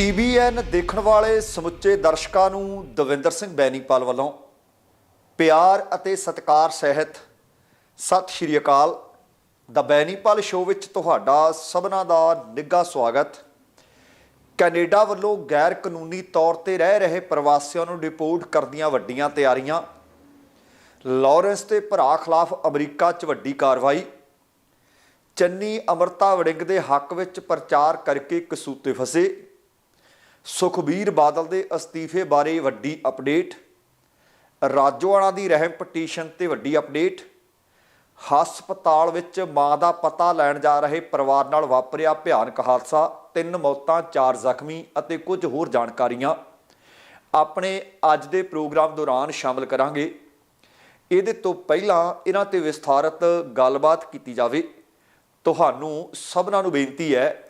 TBN ਦੇਖਣ ਵਾਲੇ ਸਮੁੱਚੇ ਦਰਸ਼ਕਾਂ ਨੂੰ ਦਵਿੰਦਰ ਸਿੰਘ ਬੈਨੀਪਾਲ ਵੱਲੋਂ ਪਿਆਰ ਅਤੇ ਸਤਿਕਾਰ ਸਹਿਤ ਸਤਿ ਸ਼੍ਰੀ ਅਕਾਲ। ਦਾ ਬੈਨੀਪਾਲ ਸ਼ੋਅ ਵਿੱਚ ਤੁਹਾਡਾ ਸਭਨਾਂ ਦਾ ਨਿੱਘਾ ਸਵਾਗਤ। ਕੈਨੇਡਾ ਵੱਲੋਂ ਗੈਰ ਕਾਨੂੰਨੀ ਤੌਰ ਤੇ ਰਹਿ ਰਹੇ ਪ੍ਰਵਾਸੀਆਂ ਨੂੰ ਡਿਪੋਰਟ ਕਰਦੀਆਂ ਵੱਡੀਆਂ ਤਿਆਰੀਆਂ। ਲਾਰੈਂਸ ਤੇ ਭਰਾ ਖਿਲਾਫ ਅਮਰੀਕਾ 'ਚ ਵੱਡੀ ਕਾਰਵਾਈ। ਚੰਨੀ ਅਮਰਤਾ ਵੜਿੰਗ ਦੇ ਹੱਕ ਵਿੱਚ ਪ੍ਰਚਾਰ ਕਰਕੇ ਕਸੂਤੇ ਫਸੇ। ਸੁਖਬੀਰ ਬਾਦਲ ਦੇ ਅਸਤੀਫੇ ਬਾਰੇ ਵੱਡੀ ਅਪਡੇਟ, ਰਾਜੋਆਣਾ ਦੀ ਰਹਿਮ ਪਟੀਸ਼ਨ ਤੇ ਵੱਡੀ ਅਪਡੇਟ, ਹਸਪਤਾਲ ਵਿੱਚ ਮਾਂ ਦਾ ਪਤਾ ਲੈਣ ਜਾ ਰਹੇ ਪਰਿਵਾਰ ਨਾਲ ਵਾਪਰਿਆ ਭਿਆਨਕ ਹਾਦਸਾ, ਤਿੰਨ ਮੌਤਾਂ, ਚਾਰ ਜ਼ਖਮੀ ਅਤੇ ਕੁਝ ਹੋਰ ਜਾਣਕਾਰੀਆਂ। ਆਪਣੇ ਅੱਜ ਦੇ ਪ੍ਰੋਗਰਾਮ ਦੌਰਾਨ ਸ਼ਾਮਲ ਕਰਾਂਗੇ। ਇਹਦੇ ਤੋਂ ਪਹਿਲਾਂ ਇਹਨਾਂ ਤੇ ਵਿਸਥਾਰਤ ਗੱਲਬਾਤ ਕੀਤੀ ਜਾਵੇ। ਤੁਹਾਨੂੰ ਸਭਨਾਂ ਨੂੰ ਬੇਨਤੀ ਹੈ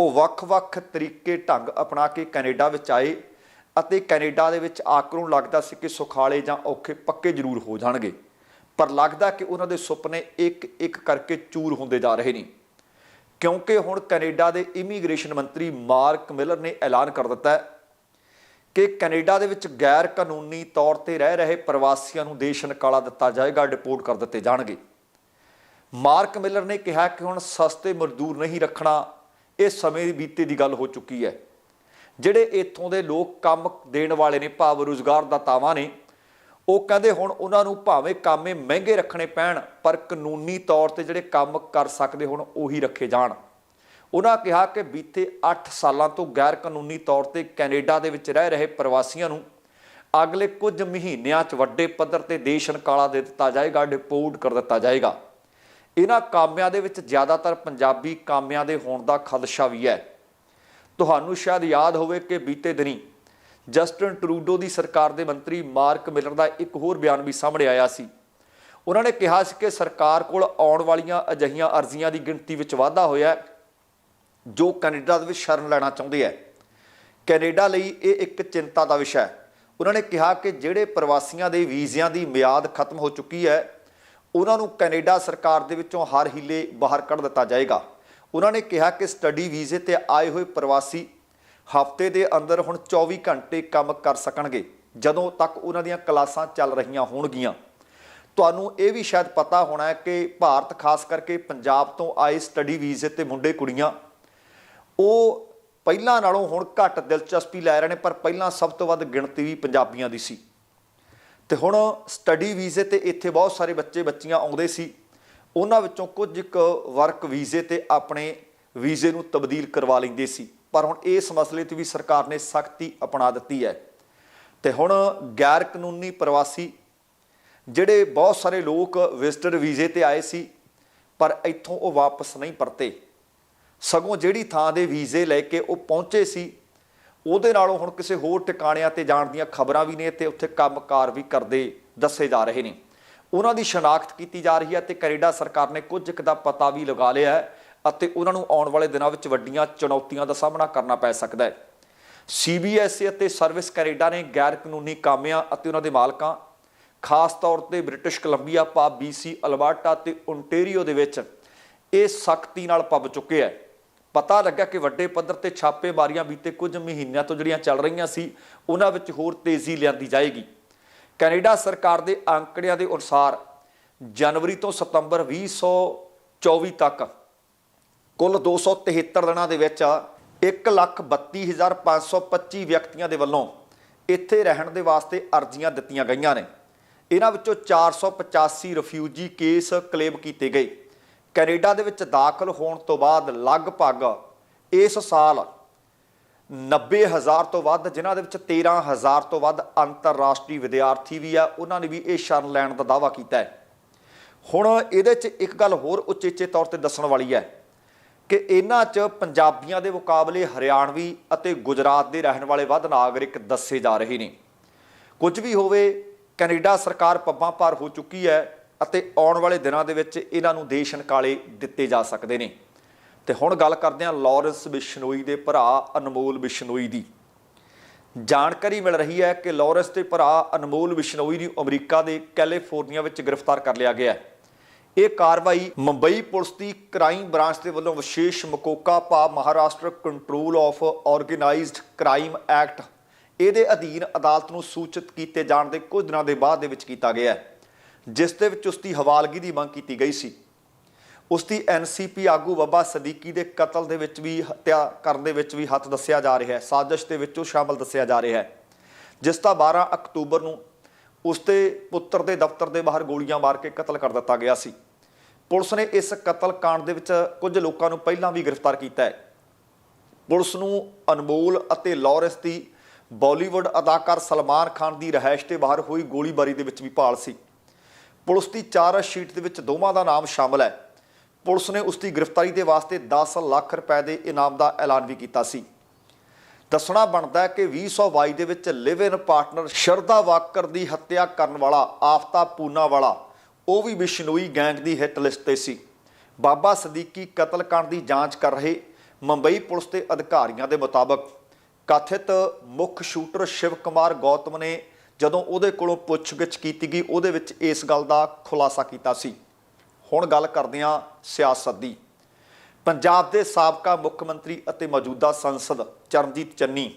ਉਹ ਵੱਖ-ਵੱਖ ਤਰੀਕੇ ਢੰਗ ਅਪਣਾ ਕੇ ਕੈਨੇਡਾ ਵਿੱਚ ਆਏ ਅਤੇ ਕੈਨੇਡਾ ਦੇ ਵਿੱਚ ਆਕਰ ਨੂੰ ਲੱਗਦਾ ਸੀ ਕਿ ਸੁਖਾਲੇ ਜਾਂ ਔਖੇ ਪੱਕੇ ਜ਼ਰੂਰ ਹੋ ਜਾਣਗੇ। ਪਰ ਲੱਗਦਾ ਕਿ ਉਹਨਾਂ ਦੇ ਸੁਪਨੇ ਇੱਕ ਇੱਕ ਕਰਕੇ ਚੂਰ ਹੁੰਦੇ ਜਾ ਰਹੇ ਨੇ। ਕਿਉਂਕਿ ਹੁਣ ਕੈਨੇਡਾ ਦੇ ਇਮੀਗ੍ਰੇਸ਼ਨ ਮੰਤਰੀ ਮਾਰਕ ਮਿਲਰ ਨੇ ਐਲਾਨ ਕਰ ਦਿੱਤਾ ਹੈ ਕਿ ਕੈਨੇਡਾ ਦੇ ਵਿੱਚ ਗੈਰ ਕਾਨੂੰਨੀ ਤੌਰ ਤੇ ਰਹਿ ਰਹੇ ਪ੍ਰਵਾਸੀਆਂ ਨੂੰ ਦੇਸ਼ ਨਿਕਾਲਾ ਦਿੱਤਾ ਜਾਏਗਾ, ਡਿਪੋਰਟ ਕਰ ਦਿੱਤੇ ਜਾਣਗੇ। ਮਾਰਕ ਮਿਲਰ ਨੇ ਕਿਹਾ ਕਿ ਹੁਣ ਸਸਤੇ ਮਜ਼ਦੂਰ ਨਹੀਂ ਰੱਖਣਾ ਇਹ ਸਮੇਂ ਦੀ ਬੀਤੇ ਦੀ ਗੱਲ ਹੋ ਚੁੱਕੀ ਹੈ। ਜਿਹੜੇ ਇੱਥੋਂ ਦੇ ਲੋਕ ਕੰਮ ਦੇਣ ਵਾਲੇ ਨੇ, ਭਾਵ ਰੋਜ਼ਗਾਰ ਦਾਤਾਵਾਂ ਨੇ, ਉਹ ਕਹਿੰਦੇ ਹੁਣ ਉਹਨਾਂ ਨੂੰ ਭਾਵੇਂ ਕਾਮੇ ਮਹਿੰਗੇ ਰੱਖਣੇ ਪੈਣ, ਪਰ ਕਾਨੂੰਨੀ ਤੌਰ ਤੇ ਜਿਹੜੇ ਕੰਮ ਕਰ ਸਕਦੇ ਹੁਣ ਉਹੀ ਰੱਖੇ ਜਾਣ। ਉਹਨਾਂ ਕਿਹਾ ਕਿ ਬੀਤੇ 8 ਸਾਲਾਂ ਤੋਂ ਗੈਰ ਕਾਨੂੰਨੀ ਤੌਰ ਤੇ ਕੈਨੇਡਾ ਦੇ ਵਿੱਚ ਰਹਿ ਰਹੇ ਪ੍ਰਵਾਸੀਆਂ ਨੂੰ ਅਗਲੇ ਕੁਝ ਮਹੀਨਿਆਂ 'ਚ ਵੱਡੇ ਪੱਧਰ ਤੇ ਦੇਸ਼ ਨਿਕਾਲਾ ਦੇ ਦਿੱਤਾ ਜਾਏਗਾ, ਡਿਪੋਰਟ ਕਰ ਦਿੱਤਾ ਜਾਏਗਾ। ਇਹਨਾਂ ਕਾਮਿਆਂ ਦੇ ਵਿੱਚ ਜ਼ਿਆਦਾਤਰ ਪੰਜਾਬੀ ਕਾਮਿਆਂ ਦੇ ਹੋਣ ਦਾ ਖਦਸ਼ਾ ਵੀ ਹੈ। ਤੁਹਾਨੂੰ ਸ਼ਾਇਦ ਯਾਦ ਹੋਵੇ ਕਿ ਬੀਤੇ ਦਿਨੀ ਜਸਟਨ ਟਰੂਡੋ ਦੀ ਸਰਕਾਰ ਦੇ ਮੰਤਰੀ ਮਾਰਕ ਮਿਲਰ ਦਾ ਇੱਕ ਹੋਰ ਬਿਆਨ ਵੀ ਸਾਹਮਣੇ ਆਇਆ ਸੀ। ਉਹਨਾਂ ਨੇ ਕਿਹਾ ਸੀ ਕਿ ਸਰਕਾਰ ਕੋਲ ਆਉਣ ਵਾਲੀਆਂ ਅਜਿਹੀਆਂ ਅਰਜ਼ੀਆਂ ਦੀ ਗਿਣਤੀ ਵਿੱਚ ਵਾਧਾ ਹੋਇਆ ਜੋ ਕੈਨੇਡਾ ਦੇ ਵਿੱਚ ਸ਼ਰਨ ਲੈਣਾ ਚਾਹੁੰਦੇ ਹੈ। ਕੈਨੇਡਾ ਲਈ ਇਹ ਇੱਕ ਚਿੰਤਾ ਦਾ ਵਿਸ਼ਾ ਹੈ। ਉਹਨਾਂ ਨੇ ਕਿਹਾ ਕਿ ਜਿਹੜੇ ਪ੍ਰਵਾਸੀਆਂ ਦੇ ਵੀਜ਼ਿਆਂ ਦੀ ਮਿਆਦ ਖਤਮ ਹੋ ਚੁੱਕੀ ਹੈ ਉਹਨਾਂ ਨੂੰ ਕੈਨੇਡਾ ਸਰਕਾਰ ਦੇ ਵਿੱਚੋਂ ਹਰ ਹੀਲੇ ਬਾਹਰ ਕੱਢ ਦਿੱਤਾ ਜਾਏਗਾ। ਉਹਨਾਂ ਨੇ ਕਿਹਾ ਕਿ ਸਟੱਡੀ ਵੀਜ਼ੇ ਤੇ ਆਏ ਹੋਏ ਪ੍ਰਵਾਸੀ ਹਫ਼ਤੇ ਦੇ ਅੰਦਰ ਹੁਣ 24 ਘੰਟੇ ਕੰਮ ਕਰ ਸਕਣਗੇ, ਜਦੋਂ ਤੱਕ ਉਹਨਾਂ ਦੀਆਂ ਕਲਾਸਾਂ ਚੱਲ ਰਹੀਆਂ ਹੋਣਗੀਆਂ। ਤੁਹਾਨੂੰ ਇਹ ਵੀ ਸ਼ਾਇਦ ਪਤਾ ਹੋਣਾ ਹੈ ਕਿ ਭਾਰਤ ਖਾਸ ਕਰਕੇ ਪੰਜਾਬ ਤੋਂ ਆਏ ਸਟੱਡੀ ਵੀਜ਼ੇ ਤੇ ਮੁੰਡੇ ਕੁੜੀਆਂ, ਉਹ ਪਹਿਲਾਂ ਨਾਲੋਂ ਹੁਣ ਘੱਟ ਦਿਲਚਸਪੀ ਲੈ ਰਹੇ ਨੇ, ਪਰ ਪਹਿਲਾਂ ਸਭ ਤੋਂ ਵੱਧ ਗਿਣਤੀ ਵੀ ਪੰਜਾਬੀਆਂ ਦੀ ਸੀ। ਤੇ ਹੁਣ ਸਟੱਡੀ ਵੀਜ਼ੇ ਤੇ ਇੱਥੇ ਬਹੁਤ ਸਾਰੇ ਬੱਚੇ ਬੱਚੀਆਂ ਆਉਂਦੇ ਸੀ। ਉਹਨਾਂ ਵਿੱਚੋਂ ਕੁਝ ਇੱਕ ਵਰਕ ਵੀਜ਼ੇ ਤੇ ਆਪਣੇ ਵੀਜ਼ੇ ਨੂੰ ਤਬਦੀਲ ਕਰਵਾ ਲੈਂਦੇ ਸੀ। ਪਰ ਹੁਣ ਇਸ ਮਸਲੇ ਤੇ ਵੀ ਸਰਕਾਰ ਨੇ ਸਖਤੀ ਅਪਣਾ ਦਿੱਤੀ ਹੈ। ਤੇ ਹੁਣ ਗੈਰ ਕਾਨੂੰਨੀ ਪ੍ਰਵਾਸੀ ਜਿਹੜੇ ਬਹੁਤ ਸਾਰੇ ਲੋਕ ਵਿਜ਼ਟਰ ਵੀਜ਼ੇ ਤੇ ਆਏ ਸੀ, ਪਰ ਇੱਥੋਂ ਉਹ ਵਾਪਸ ਨਹੀਂ ਪਰਤੇ। ਸਗੋਂ ਜਿਹੜੀ ਥਾਂ ਦੇ ਵੀਜ਼ੇ ਲੈ ਕੇ ਉਹ ਪਹੁੰਚੇ ਸੀ ਉਹਦੇ ਨਾਲੋਂ ਹੁਣ ਕਿਸੇ ਹੋਰ ਟਿਕਾਣਿਆਂ ਤੇ ਜਾਣ ਦੀਆਂ ਖਬਰਾਂ ਵੀ ਨੇ ਤੇ ਉੱਥੇ ਕੰਮਕਾਰ ਵੀ ਕਰਦੇ ਦੱਸੇ ਜਾ ਰਹੇ ਨੇ। ਉਹਨਾਂ ਦੀ ਸ਼ਨਾਖਤ ਕੀਤੀ ਜਾ ਰਹੀ ਹੈ ਤੇ ਕੈਨੇਡਾ ਸਰਕਾਰ ਨੇ ਕੁਝ ਇੱਕ ਦਾ ਪਤਾ ਵੀ ਲਗਾ ਲਿਆ ਹੈ ਅਤੇ ਉਹਨਾਂ ਨੂੰ ਆਉਣ ਵਾਲੇ ਦਿਨਾਂ ਵਿੱਚ ਵੱਡੀਆਂ ਚੁਣੌਤੀਆਂ ਦਾ ਸਾਹਮਣਾ ਕਰਨਾ ਪੈ ਸਕਦਾ ਹੈ। ਸੀਬੀਐਸਈ ਅਤੇ ਸਰਵਿਸ ਕੈਨੇਡਾ ਨੇ ਗੈਰ ਕਾਨੂੰਨੀ ਕਾਮਿਆਂ ਅਤੇ ਉਹਨਾਂ ਦੇ ਮਾਲਕਾਂ, ਖਾਸ ਤੌਰ ਤੇ ਬ੍ਰਿਟਿਸ਼ ਕੋਲੰਬੀਆ, ਪਾ ਬੀਸੀ ਅਲਬਰਟਾ ਤੇ ਓਨਟਾਰੀਓ ਦੇ ਵਿੱਚ ਇਹ ਸਖਤੀ ਨਾਲ ਪੱਬ ਚੁੱਕੇ ਹੈ। ਪਤਾ ਲੱਗਾ ਕਿ ਵੱਡੇ ਪੱਧਰ ਤੇ ਛਾਪੇਮਾਰੀਆਂ ਬੀਤੇ ਕੁਝ ਮਹੀਨਿਆਂ ਤੋਂ ਜਿਹੜੀਆਂ ਚੱਲ ਰਹੀਆਂ ਸੀ, ਉਹਨਾਂ ਵਿੱਚ ਹੋਰ ਤੇਜ਼ੀ ਲਿਆਂਦੀ ਜਾਏਗੀ। ਕੈਨੇਡਾ ਸਰਕਾਰ ਦੇ ਅੰਕੜਿਆਂ ਦੇ ਅਨੁਸਾਰ ਜਨਵਰੀ ਤੋਂ ਸਤੰਬਰ 2024 ਤੱਕ ਕੁੱਲ 273 ਦਿਨਾਂ ਦੇ ਵਿੱਚ 132525 ਵਿਅਕਤੀਆਂ ਦੇ ਵੱਲੋਂ ਇੱਥੇ ਰਹਿਣ ਦੇ ਵਾਸਤੇ ਅਰਜ਼ੀਆਂ ਦਿੱਤੀਆਂ ਗਈਆਂ ਨੇ। ਇਹਨਾਂ ਵਿੱਚੋਂ 485 ਰਿਫਿਊਜੀ ਕੇਸ ਕਲੇਮ ਕੀਤੇ ਗਏ। ਕੈਨੇਡਾ ਦੇ ਵਿੱਚ ਦਾਖਲ ਹੋਣ ਤੋਂ ਬਾਅਦ ਲਗਭਗ ਇਸ ਸਾਲ 90000 ਤੋਂ ਵੱਧ, ਜਿਨ੍ਹਾਂ ਦੇ ਵਿੱਚ 13000 ਤੋਂ ਵੱਧ ਅੰਤਰਰਾਸ਼ਟਰੀ ਵਿਦਿਆਰਥੀ ਵੀ ਆ, ਉਹਨਾਂ ਨੇ ਵੀ ਇਹ ਸ਼ਰਨ ਲੈਣ ਦਾ ਦਾਅਵਾ ਕੀਤਾ ਹੈ। ਹੁਣ ਇਹਦੇ 'ਚ ਇੱਕ ਗੱਲ ਹੋਰ ਉਚੇਚੇ ਤੌਰ ਤੇ ਦੱਸਣ ਵਾਲੀ ਹੈ ਕਿ ਇਹਨਾਂ 'ਚ ਪੰਜਾਬੀਆਂ ਦੇ ਮੁਕਾਬਲੇ ਹਰਿਆਣਵੀ ਅਤੇ ਗੁਜਰਾਤ ਦੇ ਰਹਿਣ ਵਾਲੇ ਵੱਧ ਨਾਗਰਿਕ ਦੱਸੇ ਜਾ ਰਹੇ ਨੇ। ਕੁਝ ਵੀ ਹੋਵੇ, ਕੈਨੇਡਾ ਸਰਕਾਰ ਪੱਬਾਂ ਭਾਰ ਹੋ ਚੁੱਕੀ ਹੈ ਅਤੇ ਆਉਣ ਵਾਲੇ ਦਿਨਾਂ ਦੇ ਵਿੱਚ ਇਹਨਾਂ ਨੂੰ ਦੇਸ਼ ਨਕਾਲੇ ਦਿੱਤੇ ਜਾ ਸਕਦੇ ਨੇ। ਤੇ ਹੁਣ ਗੱਲ ਕਰਦੇ ਹਾਂ ਲਾਰੈਂਸ ਬਿਸ਼ਨੋਈ ਦੇ ਭਰਾ ਅਨਮੋਲ ਬਿਸ਼ਨੋਈ ਦੀ। ਜਾਣਕਾਰੀ ਮਿਲ ਰਹੀ ਹੈ ਕਿ ਲਾਰੈਂਸ ਦੇ ਭਰਾ ਅਨਮੋਲ ਬਿਸ਼ਨੋਈ ਨੂੰ ਅਮਰੀਕਾ ਦੇ ਕੈਲੀਫੋਰਨੀਆ ਵਿੱਚ ਗ੍ਰਿਫਤਾਰ ਕਰ ਲਿਆ ਗਿਆ ਹੈ। ਇਹ ਕਾਰਵਾਈ ਮੁੰਬਈ ਪੁਲਿਸ ਦੀ ਕ੍ਰਾਈਮ ਬ੍ਰਾਂਚ ਦੇ ਵੱਲੋਂ ਵਿਸ਼ੇਸ਼ ਮਕੋਕਾ ਪਾ Maharashtra control of organized crime act, ਇਹਦੇ ਅਧੀਨ ਅਦਾਲਤ ਨੂੰ ਸੂਚਿਤ ਕੀਤੇ ਜਾਣ ਦੇ ਕੁਝ ਦਿਨਾਂ ਦੇ ਬਾਅਦ ਦੇ ਵਿੱਚ ਕੀਤਾ ਗਿਆ ਹੈ। ਜਿਸ ਦੇ ਵਿੱਚ ਉਸਦੀ ਹਵਾਲਗੀ ਦੀ ਮੰਗ ਕੀਤੀ ਗਈ ਸੀ। ਉਸ ਦੀ ਐਨਸੀਪੀ ਆਗੂ ਬੱਬਾ ਸਦੀਕੀ ਦੇ ਕਤਲ ਦੇ ਵਿੱਚ ਵੀ ਹੱਤਿਆ ਕਰਨ ਦੇ ਵਿੱਚ ਵੀ ਹੱਥ ਦੱਸਿਆ ਜਾ ਰਿਹਾ ਹੈ। ਸਾਜ਼ਿਸ਼ ਦੇ ਵਿੱਚ ਉਹ ਸ਼ਾਮਲ ਦੱਸਿਆ ਜਾ ਰਿਹਾ ਹੈ। ਜਿਸ ਦਾ 12 ਅਕਤੂਬਰ ਨੂੰ ਉਸ ਤੇ ਪੁੱਤਰ ਦੇ ਦਫ਼ਤਰ ਦੇ ਬਾਹਰ ਗੋਲੀਆਂ ਮਾਰ ਕੇ ਕਤਲ ਕਰ ਦਿੱਤਾ ਗਿਆ ਸੀ। ਪੁਲਿਸ ਨੇ ਇਸ ਕਤਲ ਕਾਂਡ ਦੇ ਵਿੱਚ ਕੁਝ ਲੋਕਾਂ ਨੂੰ ਪਹਿਲਾਂ ਵੀ ਗ੍ਰਿਫਤਾਰ ਕੀਤਾ ਹੈ। ਪੁਲਿਸ ਨੂੰ ਅਨਮੋਲ ਅਤੇ ਲਾਰੈਂਸ ਦੀ ਬਾਲੀਵੁੱਡ ਅਦਾਕਾਰ ਸਲਮਾਨ ਖਾਨ ਦੀ ਰਹਿائش ਤੇ ਬਾਹਰ ਹੋਈ ਗੋਲੀਬਾਰੀ ਦੇ ਵਿੱਚ ਵੀ ਭਾਲ ਸੀ। ਪੁਲਿਸ ਦੀ ਚਾਰ ਸ਼ੀਟ ਦੇ ਵਿੱਚ ਦੋਵਾਂ ਦਾ ਨਾਮ ਸ਼ਾਮਲ ਹੈ। ਪੁਲਿਸ ਨੇ ਉਸ ਦੀ ਗ੍ਰਿਫਤਾਰੀ ਦੇ ਵਾਸਤੇ 10 ਲੱਖ ਰੁਪਏ ਦੇ ਇਨਾਮ ਦਾ ਐਲਾਨ ਵੀ ਕੀਤਾ ਸੀ। ਦੱਸਣਾ ਬਣਦਾ ਹੈ ਕਿ 2022 ਦੇ ਵਿੱਚ ਲਿਵ ਇਨ ਪਾਰਟਨਰ ਸ਼ਰਦਾ ਵਾਕਰ ਦੀ ਹੱਤਿਆ ਕਰਨ ਵਾਲਾ ਆਫਤਾ ਪੂਨਾ ਵਾਲਾ, ਉਹ ਵੀ ਬਿਸ਼ਨੋਈ ਗੈਂਗ ਦੀ ਹਿੱਟ ਲਿਸਟ ਤੇ ਸੀ। ਬਾਬਾ ਸਦੀਕੀ ਕਤਲकांड ਦੀ ਜਾਂਚ ਕਰ ਰਹੇ ਮੁੰਬਈ ਪੁਲਿਸ ਦੇ ਅਧਿਕਾਰੀਆਂ ਦੇ ਮੁਤਾਬਕ। ਕਥਿਤ ਮੁੱਖ ਸ਼ੂਟਰ ਸ਼ਿਵ ਕੁਮਾਰ ਗੌਤਮ ਨੇ ਜਦੋਂ ਉਹਦੇ ਕੋਲੋਂ ਪੁੱਛਗਿੱਛ ਕੀਤੀ ਗਈ, ਉਹਦੇ ਵਿੱਚ ਇਸ ਗੱਲ ਦਾ ਖੁਲਾਸਾ ਕੀਤਾ ਸੀ। ਹੁਣ ਗੱਲ ਕਰਦੇ ਹਾਂ ਸਿਆਸਤ ਦੀ। ਪੰਜਾਬ ਦੇ ਸਾਬਕਾ ਮੁੱਖ ਮੰਤਰੀ ਅਤੇ ਮੌਜੂਦਾ ਸੰਸਦ ਚਰਨਜੀਤ ਚੰਨੀ,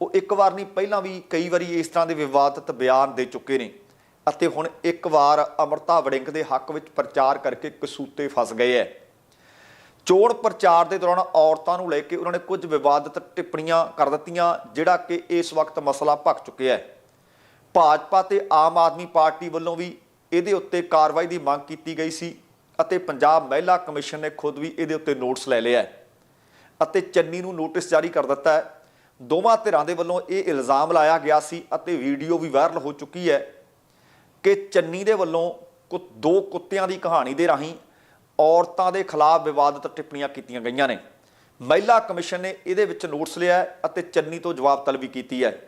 ਉਹ ਇੱਕ ਵਾਰ ਨਹੀਂ, ਪਹਿਲਾਂ ਵੀ ਕਈ ਵਾਰੀ ਇਸ ਤਰ੍ਹਾਂ ਦੇ ਵਿਵਾਦਤ ਬਿਆਨ ਦੇ ਚੁੱਕੇ ਨੇ ਅਤੇ ਹੁਣ ਇੱਕ ਵਾਰ ਅਮਰਤਾ ਵੜਿੰਗ ਦੇ ਹੱਕ ਵਿੱਚ ਪ੍ਰਚਾਰ ਕਰਕੇ ਕਸੂਤੇ ਫਸ ਗਏ ਐ। ਚੋਣ ਪ੍ਰਚਾਰ ਦੇ ਦੌਰਾਨ ਔਰਤਾਂ ਨੂੰ ਲੈ ਕੇ ਉਹਨਾਂ ਨੇ ਕੁਝ ਵਿਵਾਦਤ ਟਿੱਪਣੀਆਂ ਕਰ ਦਿੱਤੀਆਂ, ਜਿਹੜਾ ਕਿ ਇਸ ਵਕਤ ਮਸਲਾ ਭਖ ਚੁੱਕਿਆ ਹੈ ਭਾਜਪਾ ਤੇ ਆਮ ਆਦਮੀ ਪਾਰਟੀ ਵੱਲੋਂ ਵੀ ਇਹਦੇ ਉੱਤੇ ਕਾਰਵਾਈ ਦੀ ਮੰਗ ਕੀਤੀ ਗਈ ਸੀ ਅਤੇ ਪੰਜਾਬ ਮਹਿਲਾ ਕਮਿਸ਼ਨ ਨੇ ਖੁਦ ਵੀ ਇਹਦੇ ਉੱਤੇ ਨੋਟਿਸ ਲੈ ਲਿਆ ਹੈ ਅਤੇ ਚੰਨੀ ਨੂੰ ਨੋਟਿਸ ਜਾਰੀ ਕਰ ਦਿੱਤਾ ਹੈ। ਦੋਵਾਂ ਧਿਰਾਂ ਦੇ ਵੱਲੋਂ ਇਹ ਇਲਜ਼ਾਮ ਲਾਇਆ ਗਿਆ ਸੀ ਅਤੇ ਵੀਡੀਓ ਵੀ ਵਾਇਰਲ ਹੋ ਚੁੱਕੀ ਹੈ ਕਿ ਚੰਨੀ ਦੇ ਵੱਲੋਂ ਕੁ- ਦੋ ਕੁੱਤਿਆਂ ਦੀ ਕਹਾਣੀ ਦੇ ਰਾਹੀਂ ਔਰਤਾਂ ਦੇ ਖਿਲਾਫ ਵਿਵਾਦਤ ਟਿੱਪਣੀਆਂ ਕੀਤੀਆਂ ਗਈਆਂ ਨੇ। ਮਹਿਲਾ ਕਮਿਸ਼ਨ ਨੇ ਇਹਦੇ ਵਿੱਚ ਨੋਟਿਸ ਲਿਆ ਅਤੇ ਚੰਨੀ ਤੋਂ ਜਵਾਬ ਤਲਬੀ ਕੀਤੀ ਹੈ।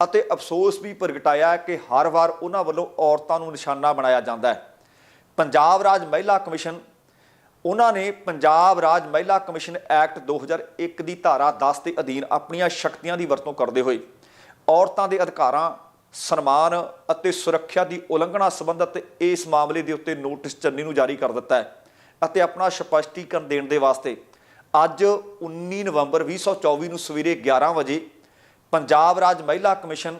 ਅਤੇ ਅਫਸੋਸ ਵੀ ਪ੍ਰਗਟਾਇਆ ਕਿ ਹਰ ਵਾਰ ਉਹਨਾਂ ਵੱਲੋਂ ਔਰਤਾਂ ਨੂੰ ਨਿਸ਼ਾਨਾ ਬਣਾਇਆ ਜਾਂਦਾ ਹੈ। ਪੰਜਾਬ ਰਾਜ ਮਹਿਲਾ ਕਮਿਸ਼ਨ, ਉਹਨਾਂ ਨੇ ਪੰਜਾਬ ਰਾਜ ਮਹਿਲਾ ਕਮਿਸ਼ਨ ਐਕਟ 2001 ਦੀ ਧਾਰਾ 10 ਦੇ ਅਧੀਨ ਆਪਣੀਆਂ ਸ਼ਕਤੀਆਂ ਦੀ ਵਰਤੋਂ ਕਰਦੇ ਹੋਏ ਔਰਤਾਂ ਦੇ ਅਧਿਕਾਰਾਂ, ਸਨਮਾਨ ਅਤੇ ਸੁਰੱਖਿਆ ਦੀ ਉਲੰਘਣਾ ਸੰਬੰਧਤ ਇਸ ਮਾਮਲੇ ਦੇ ਉੱਤੇ ਨੋਟਿਸ ਚੰਨੀ ਨੂੰ ਜਾਰੀ ਕਰ ਦਿੱਤਾ ਹੈ ਅਤੇ ਆਪਣਾ ਸਪਸ਼ਟੀਕਰਨ ਦੇਣ ਦੇ ਵਾਸਤੇ ਅੱਜ 19 ਨਵੰਬਰ 2024 ਨੂੰ ਸਵੇਰੇ 11 ਵਜੇ ਪੰਜਾਬ ਰਾਜ ਮਹਿਲਾ ਕਮਿਸ਼ਨ,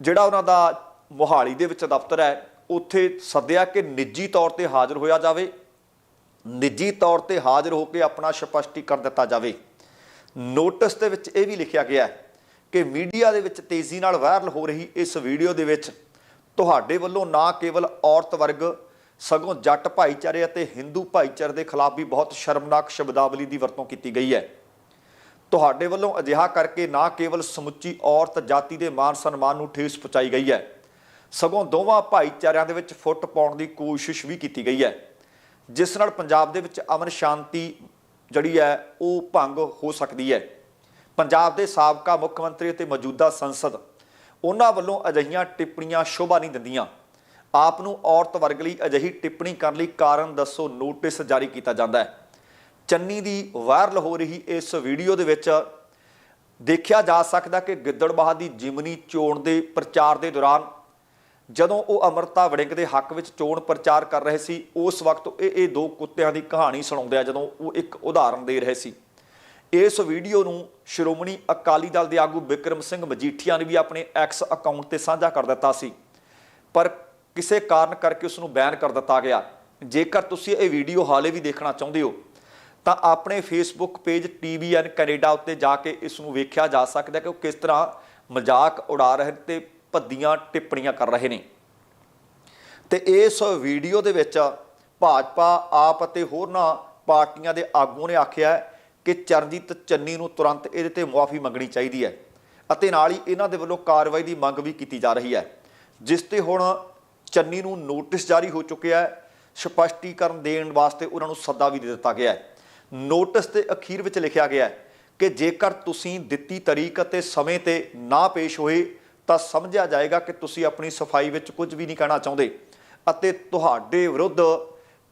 ਜਿਹੜਾ ਉਹਨਾਂ ਦਾ ਮੋਹਾਲੀ ਦੇ ਵਿੱਚ ਦਫ਼ਤਰ ਹੈ, ਉੱਥੇ ਸੱਦਿਆ ਕਿ ਨਿੱਜੀ ਤੌਰ ਤੇ ਹਾਜ਼ਰ ਹੋਇਆ ਜਾਵੇ, ਨਿੱਜੀ ਤੌਰ ਤੇ ਹਾਜ਼ਰ ਹੋ ਕੇ ਆਪਣਾ ਸਪਸ਼ਟੀਕਰਨ ਦਿੱਤਾ ਜਾਵੇ। ਨੋਟਿਸ ਦੇ ਵਿੱਚ ਇਹ ਵੀ ਲਿਖਿਆ ਗਿਆ ਕਿ ਮੀਡੀਆ ਦੇ ਵਿੱਚ ਤੇਜ਼ੀ ਨਾਲ ਵਾਇਰਲ ਹੋ ਰਹੀ ਇਸ ਵੀਡੀਓ ਦੇ ਵਿੱਚ ਤੁਹਾਡੇ ਵੱਲੋਂ ਨਾ ਕੇਵਲ ਔਰਤ ਵਰਗ, ਸਗੋਂ ਜੱਟ ਭਾਈਚਾਰੇ ਅਤੇ ਹਿੰਦੂ ਭਾਈਚਾਰੇ ਦੇ ਖਿਲਾਫ ਵੀ ਬਹੁਤ ਸ਼ਰਮਨਾਕ ਸ਼ਬਦਾਵਲੀ ਦੀ ਵਰਤੋਂ ਕੀਤੀ ਗਈ ਹੈ। ਤੁਹਾਡੇ ਵੱਲੋਂ ਅਜਿਹਾ ਕਰਕੇ ਨਾ ਕੇਵਲ ਸਮੁੱਚੀ ਔਰਤ ਜਾਤੀ ਦੇ ਮਾਨ ਸਨਮਾਨ ਨੂੰ ਠੇਸ ਪਹੁੰਚਾਈ ਗਈ ਹੈ, ਸਗੋਂ ਦੋਵਾਂ ਭਾਈਚਾਰਿਆਂ ਦੇ ਵਿੱਚ ਫੁੱਟ ਪਾਉਣ ਦੀ ਕੋਸ਼ਿਸ਼ ਵੀ ਕੀਤੀ ਗਈ ਹੈ, ਜਿਸ ਨਾਲ ਪੰਜਾਬ ਦੇ ਵਿੱਚ ਅਮਨ ਸ਼ਾਂਤੀ ਜਿਹੜੀ ਹੈ ਉਹ ਭੰਗ ਹੋ ਸਕਦੀ ਹੈ। ਪੰਜਾਬ ਦੇ ਸਾਬਕਾ ਮੁੱਖ ਮੰਤਰੀ ਅਤੇ ਮੌਜੂਦਾ ਸੰਸਦ, ਉਹਨਾਂ ਵੱਲੋਂ ਅਜਿਹੀਆਂ ਟਿੱਪਣੀਆਂ ਸ਼ੋਭਾ ਨਹੀਂ ਦਿੰਦੀਆਂ। ਆਪ ਨੂੰ ਔਰਤ ਵਰਗ ਲਈ ਅਜਿਹੀ ਟਿੱਪਣੀ ਕਰਨ ਲਈ ਕਾਰਨ ਦੱਸੋ, ਨੋਟਿਸ ਜਾਰੀ ਕੀਤਾ ਜਾਂਦਾ ਹੈ। ਚੰਨੀ ਦੀ ਵਾਇਰਲ ਹੋ ਰਹੀ ਇਸ ਵੀਡੀਓ ਦੇ ਵਿੱਚ ਦੇਖਿਆ ਜਾ ਸਕਦਾ ਕਿ ਗਿੱਦੜਬਾਹਾ ਦੀ ਜਿਮਨੀ ਚੋਣ ਦੇ ਪ੍ਰਚਾਰ ਦੇ ਦੌਰਾਨ ਜਦੋਂ ਉਹ ਅਮਰਤਾ ਵੜਿੰਗ ਦੇ ਹੱਕ ਵਿੱਚ ਚੋਣ ਪ੍ਰਚਾਰ ਕਰ ਰਹੇ ਸੀ, ਉਸ ਵਕਤ ਇਹ ਇਹ ਦੋ ਕੁੱਤਿਆਂ ਦੀ ਕਹਾਣੀ ਸੁਣਾਉਂਦੇ ਆ ਜਦੋਂ ਉਹ ਇੱਕ ਉਦਾਹਰਨ ਦੇ ਰਹੇ ਸੀ। ਇਸ ਵੀਡੀਓ ਨੂੰ ਸ਼੍ਰੋਮਣੀ ਅਕਾਲੀ ਦਲ ਦੇ ਆਗੂ ਵਿਕਰਮ ਸਿੰਘ ਮਜੀਠੀਆ ਨੇ ਵੀ ਆਪਣੇ ਐਕਸ ਅਕਾਊਂਟ ਤੇ ਸਾਂਝਾ ਕਰ ਦਿੱਤਾ ਸੀ। ਪਰ ਕਿਸੇ ਕਾਰਨ ਕਰਕੇ ਉਸ ਨੂੰ ਬੈਨ ਕਰ ਦਿੱਤਾ ਗਿਆ। ਜੇਕਰ ਤੁਸੀਂ ਇਹ ਵੀਡੀਓ ਹਾਲੇ ਵੀ ਦੇਖਣਾ ਚਾਹੁੰਦੇ ਹੋ ਤਾਂ ਆਪਣੇ ਫੇਸਬੁੱਕ ਪੇਜ TVN ਕੈਨੇਡਾ ਉੱਤੇ ਜਾ ਕੇ ਇਸ ਨੂੰ ਵੇਖਿਆ ਜਾ ਸਕਦਾ ਕਿ ਉਹ ਕਿਸ ਤਰ੍ਹਾਂ ਮਜ਼ਾਕ ਉਡਾ ਰਹੇ ਤੇ ਭੱਦੀਆਂ ਟਿੱਪਣੀਆਂ ਕਰ ਰਹੇ ਨੇ। ਤੇ ਇਸ ਵੀਡੀਓ ਦੇ ਵਿੱਚ ਭਾਜਪਾ ਆਪ ਅਤੇ ਹੋਰਨਾਂ ਪਾਰਟੀਆਂ ਦੇ ਆਗੂਆਂ ਨੇ ਆਖਿਆ ਕਿ ਚਰਨਜੀਤ ਚੰਨੀ ਨੂੰ ਤੁਰੰਤ ਇਹਦੇ ਤੇ ਮੁਆਫੀ ਮੰਗਣੀ ਚਾਹੀਦੀ ਹੈ ਅਤੇ ਨਾਲ ਹੀ ਇਹਨਾਂ ਦੇ ਵੱਲੋਂ ਕਾਰਵਾਈ ਦੀ ਮੰਗ ਵੀ ਕੀਤੀ ਜਾ ਰਹੀ ਹੈ। ਜਿਸ ਤੇ ਹੁਣ ਚੰਨੀ ਨੂੰ ਨੋਟਿਸ ਜਾਰੀ ਹੋ ਚੁੱਕਿਆ ਹੈ। ਸਪਸ਼ਟੀਕਰਨ ਦੇਣ ਵਾਸਤੇ ਉਹਨਾਂ ਨੂੰ ਸੱਦਾ ਵੀ ਦੇ ਦਿੱਤਾ ਗਿਆ ਹੈ। ਨੋਟਿਸ ਦੇ ਅਖੀਰ ਵਿੱਚ ਲਿਖਿਆ ਗਿਆ ਹੈ ਕਿ ਜੇਕਰ ਤੁਸੀਂ ਦਿੱਤੀ ਤਰੀਕ ਅਤੇ ਸਮੇਂ ਤੇ ਨਾ ਪੇਸ਼ ਹੋਏ, ਤਾਂ ਸਮਝਿਆ ਜਾਏਗਾ ਕਿ ਤੁਸੀਂ ਆਪਣੀ ਸਫ਼ਾਈ ਵਿੱਚ ਕੁਝ ਵੀ ਨਹੀਂ ਕਹਿਣਾ ਚਾਹੁੰਦੇ ਅਤੇ ਤੁਹਾਡੇ ਵਿਰੁੱਧ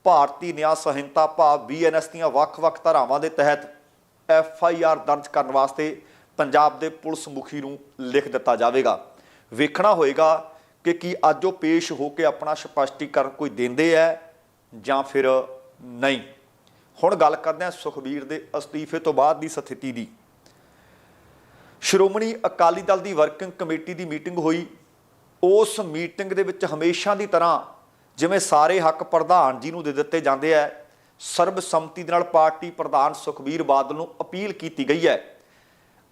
ਭਾਰਤੀ ਨਿਆਂ ਸੰਹਿਤਾ ਭਾਵ ਬੀਐਨਐਸ ਦੀਆਂ ਵੱਖ-ਵੱਖ ਧਾਰਾਵਾਂ ਦੇ ਤਹਿਤ ਐਫ ਆਈ ਆਰ ਦਰਜ ਕਰਨ ਵਾਸਤੇ ਪੰਜਾਬ ਦੇ ਪੁਲਿਸ ਮੁਖੀ ਨੂੰ ਲਿਖ ਦਿੱਤਾ ਜਾਵੇਗਾ। ਵੇਖਣਾ ਹੋਏਗਾ ਕਿ ਕੀ ਅੱਜ ਉਹ ਪੇਸ਼ ਹੋ ਕੇ ਆਪਣਾ ਸਪਸ਼ਟੀਕਰਨ ਕੋਈ ਦਿੰਦੇ ਹੈ ਜਾਂ ਫਿਰ ਨਹੀਂ। ਹੁਣ ਗੱਲ ਕਰਦੇ ਹਾਂ ਸੁਖਬੀਰ ਦੇ ਅਸਤੀਫੇ ਤੋਂ ਬਾਅਦ ਦੀ ਸਥਿਤੀ ਦੀ। ਸ਼੍ਰੋਮਣੀ ਅਕਾਲੀ ਦਲ ਦੀ ਵਰਕਿੰਗ ਕਮੇਟੀ ਦੀ ਮੀਟਿੰਗ ਹੋਈ। ਉਸ ਮੀਟਿੰਗ ਦੇ ਵਿੱਚ ਹਮੇਸ਼ਾ ਦੀ ਤਰ੍ਹਾਂ ਜਿਵੇਂ ਸਾਰੇ ਹੱਕ ਪ੍ਰਧਾਨ ਜੀ ਨੂੰ ਦੇ ਦਿੱਤੇ ਜਾਂਦੇ ਐ ਸਰਬਸੰਮਤੀ ਦੇ ਨਾਲ ਪਾਰਟੀ ਪ੍ਰਧਾਨ ਸੁਖਬੀਰ ਬਾਦਲ ਨੂੰ ਅਪੀਲ ਕੀਤੀ ਗਈ ਹੈ।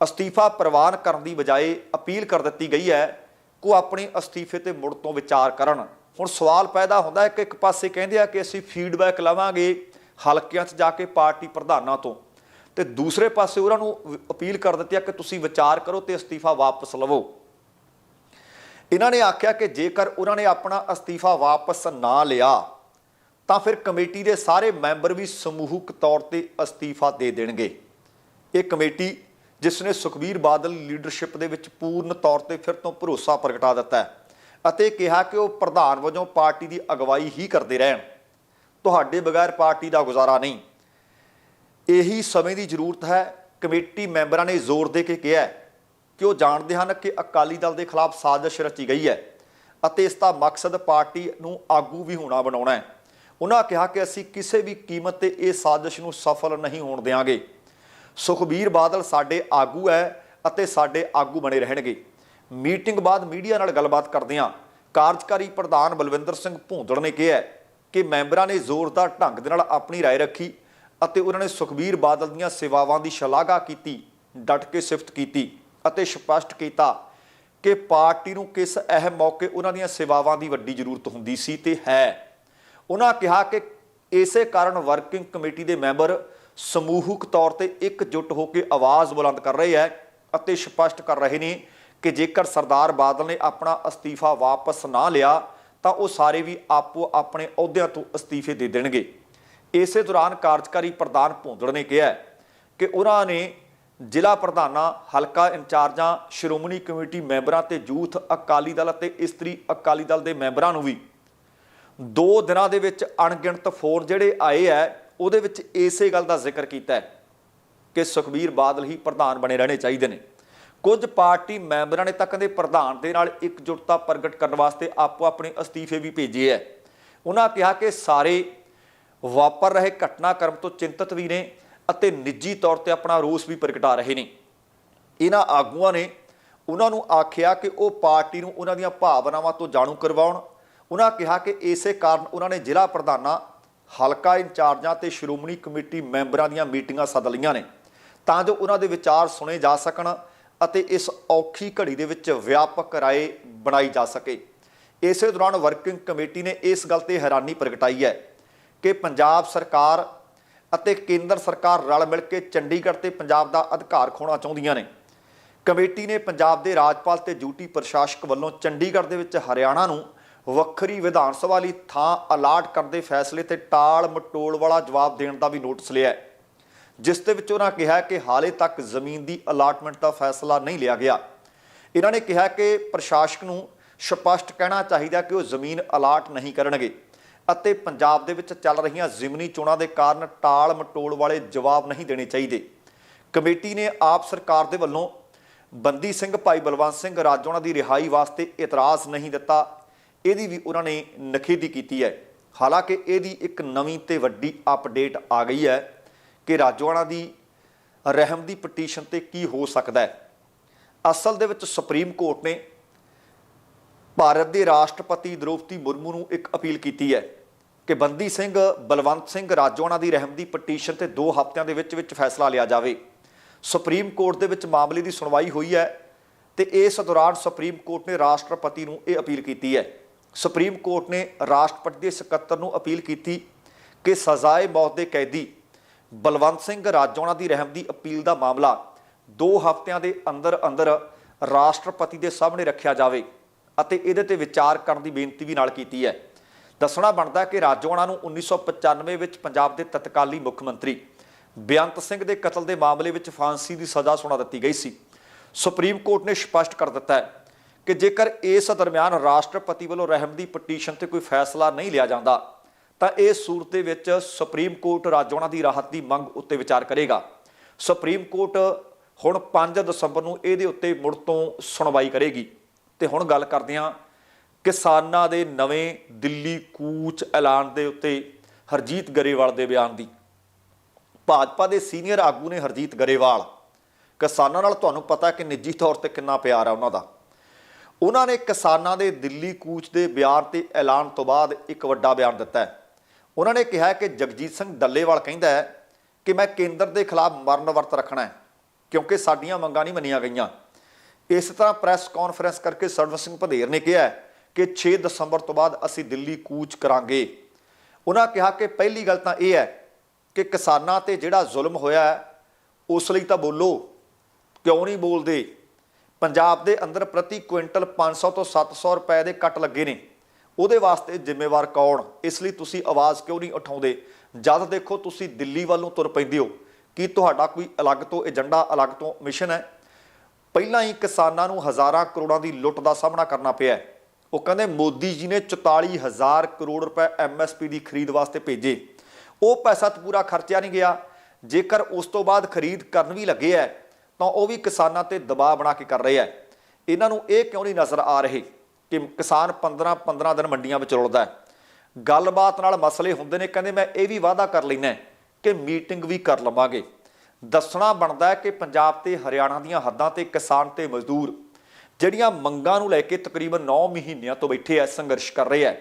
ਅਸਤੀਫਾ ਪ੍ਰਵਾਨ ਕਰਨ ਦੀ ਬਜਾਏ ਅਪੀਲ ਕਰ ਦਿੱਤੀ ਗਈ ਹੈ ਕਿ ਉਹ ਆਪਣੇ ਅਸਤੀਫੇ ਤੇ ਮੁੜ ਤੋਂ ਵਿਚਾਰ ਕਰਨ। ਹੁਣ ਸਵਾਲ ਪੈਦਾ ਹੁੰਦਾ ਹੈ ਕਿ ਇੱਕ ਪਾਸੇ ਕਹਿੰਦੇ ਆ ਕਿ ਅਸੀਂ ਫੀਡਬੈਕ ਲਵਾਂਗੇ ਹਲਕਿਆਂ 'ਚ ਜਾ ਕੇ ਪਾਰਟੀ ਪ੍ਰਧਾਨਾਂ ਤੋਂ ਤੇ ਦੂਸਰੇ ਪਾਸੇ ਉਹਨਾਂ ਨੂੰ ਅਪੀਲ ਕਰ ਦਿੱਤੀ ਆ ਕਿ ਤੁਸੀਂ ਵਿਚਾਰ ਕਰੋ ਤੇ ਅਸਤੀਫਾ ਵਾਪਸ ਲਵੋ। ਇਹਨਾਂ ਨੇ ਆਖਿਆ ਕਿ ਜੇਕਰ ਉਹਨਾਂ ਨੇ ਆਪਣਾ ਅਸਤੀਫਾ ਵਾਪਸ ਨਾ ਲਿਆ, ਤਾਂ ਫਿਰ ਕਮੇਟੀ ਦੇ ਸਾਰੇ ਮੈਂਬਰ ਵੀ ਸਮੂਹਕ ਤੌਰ ਤੇ ਅਸਤੀਫਾ ਦੇ ਦੇਣਗੇ। ਇਹ ਕਮੇਟੀ ਜਿਸ ਨੇ ਸੁਖਬੀਰ ਬਾਦਲ ਲੀਡਰਸ਼ਿਪ ਦੇ ਵਿੱਚ ਪੂਰਨ ਤੌਰ ਤੇ ਫਿਰ ਤੋਂ ਭਰੋਸਾ ਪ੍ਰਗਟਾ ਦਿੱਤਾ ਹੈ ਅਤੇ ਕਿਹਾ ਕਿ ਉਹ ਪ੍ਰਧਾਨ ਵਜੋਂ ਪਾਰਟੀ ਦੀ ਅਗਵਾਈ ਹੀ ਕਰਦੇ ਰਹਿਣ। ਤੁਹਾਡੇ ਬਗੈਰ ਪਾਰਟੀ ਦਾ ਗੁਜ਼ਾਰਾ ਨਹੀਂ। ਇਹੀ ਸਮੇਂ ਦੀ ਜ਼ਰੂਰਤ ਹੈ, ਕਮੇਟੀ ਮੈਂਬਰਾਂ ਨੇ ਜ਼ੋਰ ਦੇ ਕੇ ਕਿਹਾ ਕਿ ਉਹ ਜਾਣਦੇ ਹਨ ਕਿ ਅਕਾਲੀ ਦਲ ਦੇ ਖਿਲਾਫ ਸਾਜ਼ਿਸ਼ ਰਚੀ ਗਈ ਹੈ ਅਤੇ ਇਸ ਦਾ ਮਕਸਦ ਪਾਰਟੀ ਨੂੰ ਆਗੂ ਵੀ ਹੋਣਾ ਬਣਾਉਣਾ ਹੈ। ਉਹਨਾਂ ਕਿਹਾ ਕਿ ਅਸੀਂ ਕਿਸੇ ਵੀ ਕੀਮਤ ਤੇ ਇਹ ਸਾਜ਼ਿਸ਼ ਨੂੰ ਸਫਲ ਨਹੀਂ ਹੋਣ ਦੇਵਾਂਗੇ ਸੁਖਬੀਰ ਬਾਦਲ ਸਾਡੇ ਆਗੂ ਹੈ ਅਤੇ ਸਾਡੇ ਆਗੂ ਬਣੇ ਰਹਿਣਗੇ। ਮੀਟਿੰਗ ਬਾਅਦ ਮੀਡੀਆ ਨਾਲ ਗੱਲਬਾਤ ਕਰਦਿਆਂ ਕਾਰਜਕਾਰੀ ਪ੍ਰਧਾਨ ਬਲਵਿੰਦਰ ਸਿੰਘ ਭੂੰਦੜ ਨੇ ਕਿਹਾ ਕਿ ਮੈਂਬਰਾਂ ਨੇ ਜ਼ੋਰਦਾਰ ਢੰਗ ਦੇ ਨਾਲ ਆਪਣੀ رائے ਰੱਖੀ ਅਤੇ ਉਹਨਾਂ ਨੇ ਸੁਖਬੀਰ ਬਾਦਲ ਦੀਆਂ ਸੇਵਾਵਾਂ ਦੀ ਸ਼ਲਾਘਾ ਕੀਤੀ ਡਟ ਕੇ ਸਿਫਤ ਕੀਤੀ ਅਤੇ ਸਪਸ਼ਟ ਕੀਤਾ ਕਿ ਪਾਰਟੀ ਨੂੰ ਕਿਸ ਅਹਿਮ ਮੌਕੇ ਉਹਨਾਂ ਦੀਆਂ ਸੇਵਾਵਾਂ ਦੀ ਵੱਡੀ ਜ਼ਰੂਰਤ ਹੁੰਦੀ ਸੀ ਤੇ ਹੈ ਉਹਨਾਂ ਕਿਹਾ ਕਿ ਇਸੇ ਕਾਰਨ ਵਰਕਿੰਗ ਕਮੇਟੀ ਦੇ ਮੈਂਬਰ ਸਮੂਹਕ ਤੌਰ ਤੇ ਇਕਜੁੱਟ ਹੋ ਕੇ ਆਵਾਜ਼ ਬੁਲੰਦ ਕਰ ਰਹੇ ਹੈ ਅਤੇ ਸਪਸ਼ਟ ਕਰ ਰਹੇ ਨੇ ਕਿ ਜੇਕਰ ਸਰਦਾਰ ਬਾਦਲ ਨੇ ਆਪਣਾ ਅਸਤੀਫਾ ਵਾਪਸ ਨਾ ਲਿਆ ਤਾਂ ਉਹ ਸਾਰੇ ਵੀ ਆਪੋ ਆਪਣੇ ਅਹੁਦਿਆਂ ਤੋਂ ਅਸਤੀਫੇ ਦੇ ਦੇਣਗੇ। ਇਸੇ ਦੌਰਾਨ ਕਾਰਜਕਾਰੀ ਪ੍ਰਧਾਨ ਭੋਂਦੜ ਨੇ ਕਿਹਾ ਕਿ ਉਹਨਾਂ ਨੇ ਜ਼ਿਲ੍ਹਾ ਪ੍ਰਧਾਨਾਂ, ਹਲਕਾ ਇੰਚਾਰਜਾਂ, ਸ਼੍ਰੋਮਣੀ ਕਮੇਟੀ ਮੈਂਬਰਾਂ ਤੇ ਯੂਥ ਅਕਾਲੀ ਦਲ ਅਤੇ ਇਸਤਰੀ ਅਕਾਲੀ ਦਲ ਦੇ ਮੈਂਬਰਾਂ ਨੂੰ ਵੀ ਦੋ ਦਿਨਾਂ ਦੇ ਵਿੱਚ ਅਣਗਿਣਤ ਫੋਨ ਜਿਹੜੇ ਆਏ ਐ ਉਹਦੇ ਵਿੱਚ ਇਸੇ ਗੱਲ ਦਾ ਜ਼ਿਕਰ ਕੀਤਾ ਹੈ ਕਿ ਸੁਖਬੀਰ ਬਾਦਲ ਹੀ ਪ੍ਰਧਾਨ ਬਣੇ ਰਹਿਣੇ ਚਾਹੀਦੇ ਨੇ। ਕੁਝ ਪਾਰਟੀ ਮੈਂਬਰਾਂ ਨੇ ਤਾਂ ਕਹਿੰਦੇ ਪ੍ਰਧਾਨ ਦੇ ਨਾਲ ਇਕਜੁੱਟਤਾ ਪ੍ਰਗਟ ਕਰਨ ਵਾਸਤੇ ਆਪੋ ਆਪਣੇ ਅਸਤੀਫੇ ਵੀ ਭੇਜੇ ਐ ਉਹਨਾਂ ਕਿਹਾ ਕਿ ਸਾਰੇ ਵਾਪਰ ਰਹੇ ਘਟਨਾਕ੍ਰਮ ਤੋਂ ਚਿੰਤਤ ਵੀ ਨੇ ਅਤੇ ਨਿੱਜੀ ਤੌਰ ਤੇ ਆਪਣਾ ਰੋਸ ਵੀ ਪ੍ਰਗਟਾ ਰਹੇ ਨੇ। ਇਹਨਾਂ ਆਗੂਆਂ ਨੇ ਉਹਨਾਂ ਨੂੰ ਆਖਿਆ ਕਿ ਉਹ ਪਾਰਟੀ ਨੂੰ ਉਹਨਾਂ ਦੀਆਂ ਭਾਵਨਾਵਾਂ ਤੋਂ ਜਾਣੂ ਕਰਵਾਉਣ। ਉਹਨਾਂ ਕਿਹਾ ਕਿ ਇਸੇ ਕਾਰਨ ਉਹਨਾਂ ਨੇ ਜ਼ਿਲ੍ਹਾ ਪ੍ਰਧਾਨਾਂ, ਹਲਕਾ ਇੰਚਾਰਜਾਂ ਤੇ ਸ਼੍ਰੋਮਣੀ ਕਮੇਟੀ ਮੈਂਬਰਾਂ ਦੀਆਂ ਮੀਟਿੰਗਾਂ ਸੱਦ ਲਈਆਂ ਨੇ ਤਾਂ ਜੋ ਉਹਨਾਂ ਦੇ ਵਿਚਾਰ ਸੁਣੇ ਜਾ ਸਕਣ ਅਤੇ ਇਸ ਔਖੀ ਘੜੀ ਦੇ ਵਿੱਚ ਵਿਆਪਕ ਰਾਏ ਬਣਾਈ ਜਾ ਸਕੇ। ਇਸੇ ਦੌਰਾਨ ਵਰਕਿੰਗ ਕਮੇਟੀ ਨੇ ਇਸ ਗੱਲ ਤੇ ਹੈਰਾਨੀ ਪ੍ਰਗਟਾਈ ਹੈ ਕਿ ਪੰਜਾਬ ਸਰਕਾਰ ਅਤੇ ਕੇਂਦਰ ਸਰਕਾਰ ਰਲ ਮਿਲ ਕੇ ਚੰਡੀਗੜ੍ਹ ਤੇ ਪੰਜਾਬ ਦਾ ਅਧਿਕਾਰ ਖੋਣਾ ਚਾਹੁੰਦੀਆਂ ਨੇ। ਕਮੇਟੀ ਨੇ ਪੰਜਾਬ ਦੇ ਰਾਜਪਾਲ ਤੇ ਡਿਊਟੀ ਪ੍ਰਸ਼ਾਸਕ ਵੱਲੋਂ ਚੰਡੀਗੜ੍ਹ ਦੇ ਵਿੱਚ ਹਰਿਆਣਾ ਨੂੰ ਵੱਖਰੀ ਵਿਧਾਨ ਸਭਾ ਲਈ ਥਾਂ ਅਲਾਟ ਕਰਨ ਦੇ ਫੈਸਲੇ ਤੇ ਟਾਲ ਮਟੋਲ ਵਾਲਾ ਜਵਾਬ ਦੇਣ ਦਾ ਵੀ ਨੋਟਿਸ ਲਿਆ ਹੈ। ਜਿਸ ਦੇ ਵਿੱਚ ਉਹਨਾਂ ਕਿਹਾ ਕਿ ਹਾਲੇ ਤੱਕ ਜ਼ਮੀਨ ਦੀ ਅਲਾਟਮੈਂਟ ਦਾ ਫੈਸਲਾ ਨਹੀਂ ਲਿਆ ਗਿਆ। ਇਹਨਾਂ ਨੇ ਕਿਹਾ ਕਿ ਪ੍ਰਸ਼ਾਸਕ ਨੂੰ ਸਪਸ਼ਟ ਕਹਿਣਾ ਚਾਹੀਦਾ ਕਿ ਉਹ ਜ਼ਮੀਨ ਅਲਾਟ ਨਹੀਂ ਕਰਨਗੇ ਅਤੇ ਪੰਜਾਬ ਦੇ ਵਿੱਚ ਚੱਲ ਰਹੀਆਂ ਜ਼ਿਮਨੀ ਚੋਣਾਂ ਦੇ ਕਾਰਨ ਟਾਲ ਮਟੋਲ ਵਾਲੇ ਜਵਾਬ ਨਹੀਂ ਦੇਣੇ ਚਾਹੀਦੇ। ਕਮੇਟੀ ਨੇ ਆਪ ਸਰਕਾਰ ਦੇ ਵੱਲੋਂ ਬੰਦੀ ਸਿੰਘ ਭਾਈ ਬਲਵੰਤ ਸਿੰਘ ਰਾਜੋਣਾ ਦੀ ਰਿਹਾਈ ਵਾਸਤੇ ਇਤਰਾਜ਼ ਨਹੀਂ ਦਿੱਤਾ। ਇਹਦੀ ਵੀ ਉਹਨਾਂ ਨੇ ਨਖੇਦੀ ਕੀਤੀ ਹੈ। ਹਾਲਾਂਕਿ ਇਹਦੀ ਇੱਕ ਨਵੀਂ ਤੇ ਵੱਡੀ ਅਪਡੇਟ ਆ ਗਈ ਹੈ। ਕਿ ਰਾਜੋਆਣਾ ਦੀ ਰਹਿਮ ਦੀ ਪਟੀਸ਼ਨ ਤੇ ਕੀ ਹੋ ਸਕਦਾ ਹੈ। ਅਸਲ ਦੇ ਵਿੱਚ ਸੁਪਰੀਮ ਕੋਰਟ ਨੇ ਭਾਰਤ ਦੇ ਰਾਸ਼ਟਰਪਤੀ ਦ੍ਰੋਪਦੀ ਮੁਰਮੂ ਨੂੰ ਇੱਕ ਅਪੀਲ ਕੀਤੀ ਹੈ ਕਿ ਬੰਦੀ ਸਿੰਘ, ਬਲਵੰਤ ਸਿੰਘ ਰਾਜੋਆਣਾ ਦੀ ਰਹਿਮ ਦੀ ਪਟੀਸ਼ਨ ਤੇ 2 ਹਫ਼ਤਿਆਂ ਦੇ ਵਿੱਚ ਵਿੱਚ ਫੈਸਲਾ ਲਿਆ ਜਾਵੇ। ਸੁਪਰੀਮ ਕੋਰਟ ਦੇ ਵਿੱਚ ਮਾਮਲੇ ਦੀ ਸੁਣਵਾਈ ਹੋਈ ਹੈ ਤੇ ਇਸ ਦੌਰਾਨ ਸੁਪਰੀਮ ਕੋਰਟ ਨੇ ਰਾਸ਼ਟਰਪਤੀ ਨੂੰ ਇਹ ਅਪੀਲ ਕੀਤੀ ਹੈ। ਸੁਪਰੀਮ ਕੋਰਟ ਨੇ ਰਾਸ਼ਟਰਪਤੀ ਦੇ ਸਕੱਤਰ ਨੂੰ ਅਪੀਲ ਕੀਤੀ ਕਿ ਸਜ਼ਾਏ ਮੌਤ ਦੇ ਕੈਦੀ ਬਲਵੰਤ ਸਿੰਘ ਰਾਜੋਣਾ ਦੀ ਰਹਿਮ ਦੀ ਅਪੀਲ ਦਾ ਮਾਮਲਾ 2 ਹਫ਼ਤਿਆਂ ਦੇ ਅੰਦਰ ਅੰਦਰ ਰਾਸ਼ਟਰਪਤੀ ਦੇ ਸਾਹਮਣੇ ਰੱਖਿਆ ਜਾਵੇ ਅਤੇ ਇਹਦੇ ਤੇ ਵਿਚਾਰ ਕਰਨ ਦੀ ਬੇਨਤੀ ਵੀ ਨਾਲ ਕੀਤੀ ਹੈ। ਦੱਸਣਾ ਬਣਦਾ ਕਿ ਰਾਜੋਣਾ ਨੂੰ 1995 ਵਿੱਚ ਪੰਜਾਬ ਦੇ ਤਤਕਾਲੀ ਮੁੱਖ ਮੰਤਰੀ ਬੇਅੰਤ ਸਿੰਘ ਦੇ ਕਤਲ ਦੇ ਮਾਮਲੇ ਵਿੱਚ ਫਾਂਸੀ ਦੀ ਸਜ਼ਾ ਸੁਣਾ ਦਿੱਤੀ ਗਈ ਸੀ। ਸੁਪਰੀਮ ਕੋਰਟ ਨੇ ਸਪਸ਼ਟ ਕਰ ਦਿੱਤਾ ਹੈ ਕਿ ਜੇਕਰ ਇਸ ਦਰਮਿਆਨ ਰਾਸ਼ਟਰਪਤੀ ਵੱਲੋਂ ਰਹਿਮ ਦੀ ਪਟੀਸ਼ਨ ਤੇ ਕੋਈ ਫੈਸਲਾ ਨਹੀਂ ਲਿਆ ਜਾਂਦਾ ਤਾਂ ਇਹ ਸੂਰਤ ਦੇ ਵਿੱਚ ਸੁਪਰੀਮ ਕੋਰਟ ਰਾਜੋਣਾ ਦੀ ਰਾਹਤ ਦੀ ਮੰਗ ਉੱਤੇ ਵਿਚਾਰ ਕਰੇਗਾ। ਸੁਪਰੀਮ ਕੋਰਟ ਹੁਣ 5 ਦਸੰਬਰ ਨੂੰ ਇਹਦੇ ਉੱਤੇ ਮੁੜ ਤੋਂ ਸੁਣਵਾਈ ਕਰੇਗੀ। ਤੇ ਹੁਣ ਗੱਲ ਕਰਦੇ ਹਾਂ ਕਿਸਾਨਾਂ ਦੇ ਨਵੇਂ ਦਿੱਲੀ ਕੂਚ ਐਲਾਨ ਦੇ ਉੱਤੇ ਹਰਜੀਤ ਗਰੇਵਾਲ ਦੇ ਬਿਆਨ ਦੀ। ਭਾਜਪਾ ਦੇ ਸੀਨੀਅਰ ਆਗੂ ਨੇ ਹਰਜੀਤ ਗਰੇਵਾਲ। ਕਿਸਾਨਾਂ ਨਾਲ ਤੁਹਾਨੂੰ ਪਤਾ ਕਿ ਨਿੱਜੀ ਤੌਰ ਤੇ ਕਿੰਨਾ ਪਿਆਰ ਹੈ ਉਹਨਾਂ ਦਾ। ਉਹਨਾਂ ਨੇ ਕਿਸਾਨਾਂ ਦੇ ਦਿੱਲੀ ਕੂਚ ਦੇ ਬਿਆਨ ਤੇ ਐਲਾਨ ਤੋਂ ਬਾਅਦ ਇੱਕ ਵੱਡਾ ਬਿਆਨ ਦਿੱਤਾ ਹੈ। ਉਹਨਾਂ ਨੇ ਕਿਹਾ ਕਿ ਜਗਜੀਤ ਸਿੰਘ ਡੱਲੇਵਾਲ ਕਹਿੰਦਾ ਹੈ ਕਿ ਮੈਂ ਕੇਂਦਰ ਦੇ ਖਿਲਾਫ ਮਰਨ ਵਰਤ ਰੱਖਣਾ ਹੈ, ਕਿਉਂਕਿ ਸਾਡੀਆਂ ਮੰਗਾਂ ਨਹੀਂ ਮੰਨੀਆਂ ਗਈਆਂ। ਇਸ ਤਰ੍ਹਾਂ ਪ੍ਰੈਸ ਕਾਨਫਰੰਸ ਕਰਕੇ ਸਰਵਨ ਸਿੰਘ ਭਦੇਰ ਨੇ ਕਿਹਾ ਕਿ 6 ਦਸੰਬਰ ਤੋਂ ਬਾਅਦ ਅਸੀਂ ਦਿੱਲੀ ਕੂਚ ਕਰਾਂਗੇ। ਉਹਨਾਂ ਕਿਹਾ ਕਿ ਪਹਿਲੀ ਗੱਲ ਤਾਂ ਇਹ ਹੈ ਕਿ ਕਿਸਾਨਾਂ ਤੇ ਜਿਹੜਾ ਜ਼ੁਲਮ ਹੋਇਆ ਉਸ ਲਈ ਤਾਂ ਬੋਲੋ, ਕਿਉਂ ਨਹੀਂ ਬੋਲਦੇ? ਪੰਜਾਬ ਦੇ ਅੰਦਰ ਪ੍ਰਤੀ ਕੁਇੰਟਲ 500 ਤੋਂ 700 ਰੁਪਏ ਦੇ ਕੱਟ ਲੱਗੇ ਨੇ। ਉਹਦੇ ਵਾਸਤੇ ਜ਼ਿੰਮੇਵਾਰ ਕੌਣ? ਇਸ ਲਈ ਤੁਸੀਂ ਆਵਾਜ਼ ਕਿਉਂ ਨਹੀਂ ਉਠਾਉਂਦੇ? ਜਦ ਦੇਖੋ ਤੁਸੀਂ ਦਿੱਲੀ ਵੱਲ ਨੂੰ ਤੁਰ ਪੈਂਦੇ ਹੋ, ਕਿ ਤੁਹਾਡਾ ਕੋਈ ਅਲੱਗ ਤੋਂ ਏਜੰਡਾ, ਅਲੱਗ ਤੋਂ ਮਿਸ਼ਨ ਹੈ? ਪਹਿਲਾਂ ਹੀ ਕਿਸਾਨਾਂ ਨੂੰ ਹਜ਼ਾਰਾਂ ਕਰੋੜਾਂ ਦੀ ਲੁੱਟ ਦਾ ਸਾਹਮਣਾ ਕਰਨਾ ਪਿਆ ਉਹ ਕਹਿੰਦੇ ਮੋਦੀ ਜੀ ਨੇ 44000 ਕਰੋੜ ਰੁਪਏ ਐਮਐਸਪੀ ਦੀ ਖਰੀਦ ਵਾਸਤੇ ਭੇਜੇ। ਉਹ ਪੈਸਾ ਤਾਂ ਪੂਰਾ ਖਰਚਿਆ ਨਹੀਂ ਗਿਆ। ਜੇਕਰ ਉਸ ਤੋਂ ਬਾਅਦ ਖਰੀਦ ਕਰਨ ਵੀ ਲੱਗੇ ਹੈ, ਤਾਂ ਉਹ ਵੀ ਕਿਸਾਨਾਂ ਤੇ ਦਬਾਅ ਬਣਾ ਕੇ ਕਰ ਰਹੇ ਹੈ। ਇਹਨਾਂ ਨੂੰ ਇਹ ਕਿਉਂ ਨਹੀਂ ਨਜ਼ਰ ਆ ਰਹੇ? ਕਿ ਕਿਸਾਨ 15 15 ਦਿਨ ਮੰਡੀਆਂ ਵਿੱਚ ਰੁਲਦਾ ਹੈ। ਗੱਲਬਾਤ ਨਾਲ ਮਸਲੇ ਹੁੰਦੇ ਨੇ, ਕਹਿੰਦੇ ਮੈਂ ਇਹ ਵੀ ਵਾਅਦਾ ਕਰ ਲੈਣਾ ਕਿ ਮੀਟਿੰਗ ਵੀ ਕਰ ਲਵਾਂਗੇ। ਦੱਸਣਾ ਬਣਦਾ ਹੈ ਕਿ ਪੰਜਾਬ ਤੇ ਹਰਿਆਣਾ ਦੀਆਂ ਹੱਦਾਂ ਤੇ ਕਿਸਾਨ ਤੇ ਮਜ਼ਦੂਰ, ਜਿਹੜੀਆਂ ਮੰਗਾਂ ਨੂੰ ਲੈ ਕੇ ਤਕਰੀਬਨ 9 ਮਹੀਨਿਆਂ ਤੋਂ ਬੈਠੇ ਐ ਸੰਘਰਸ਼ ਕਰ ਰਹੇ ਐ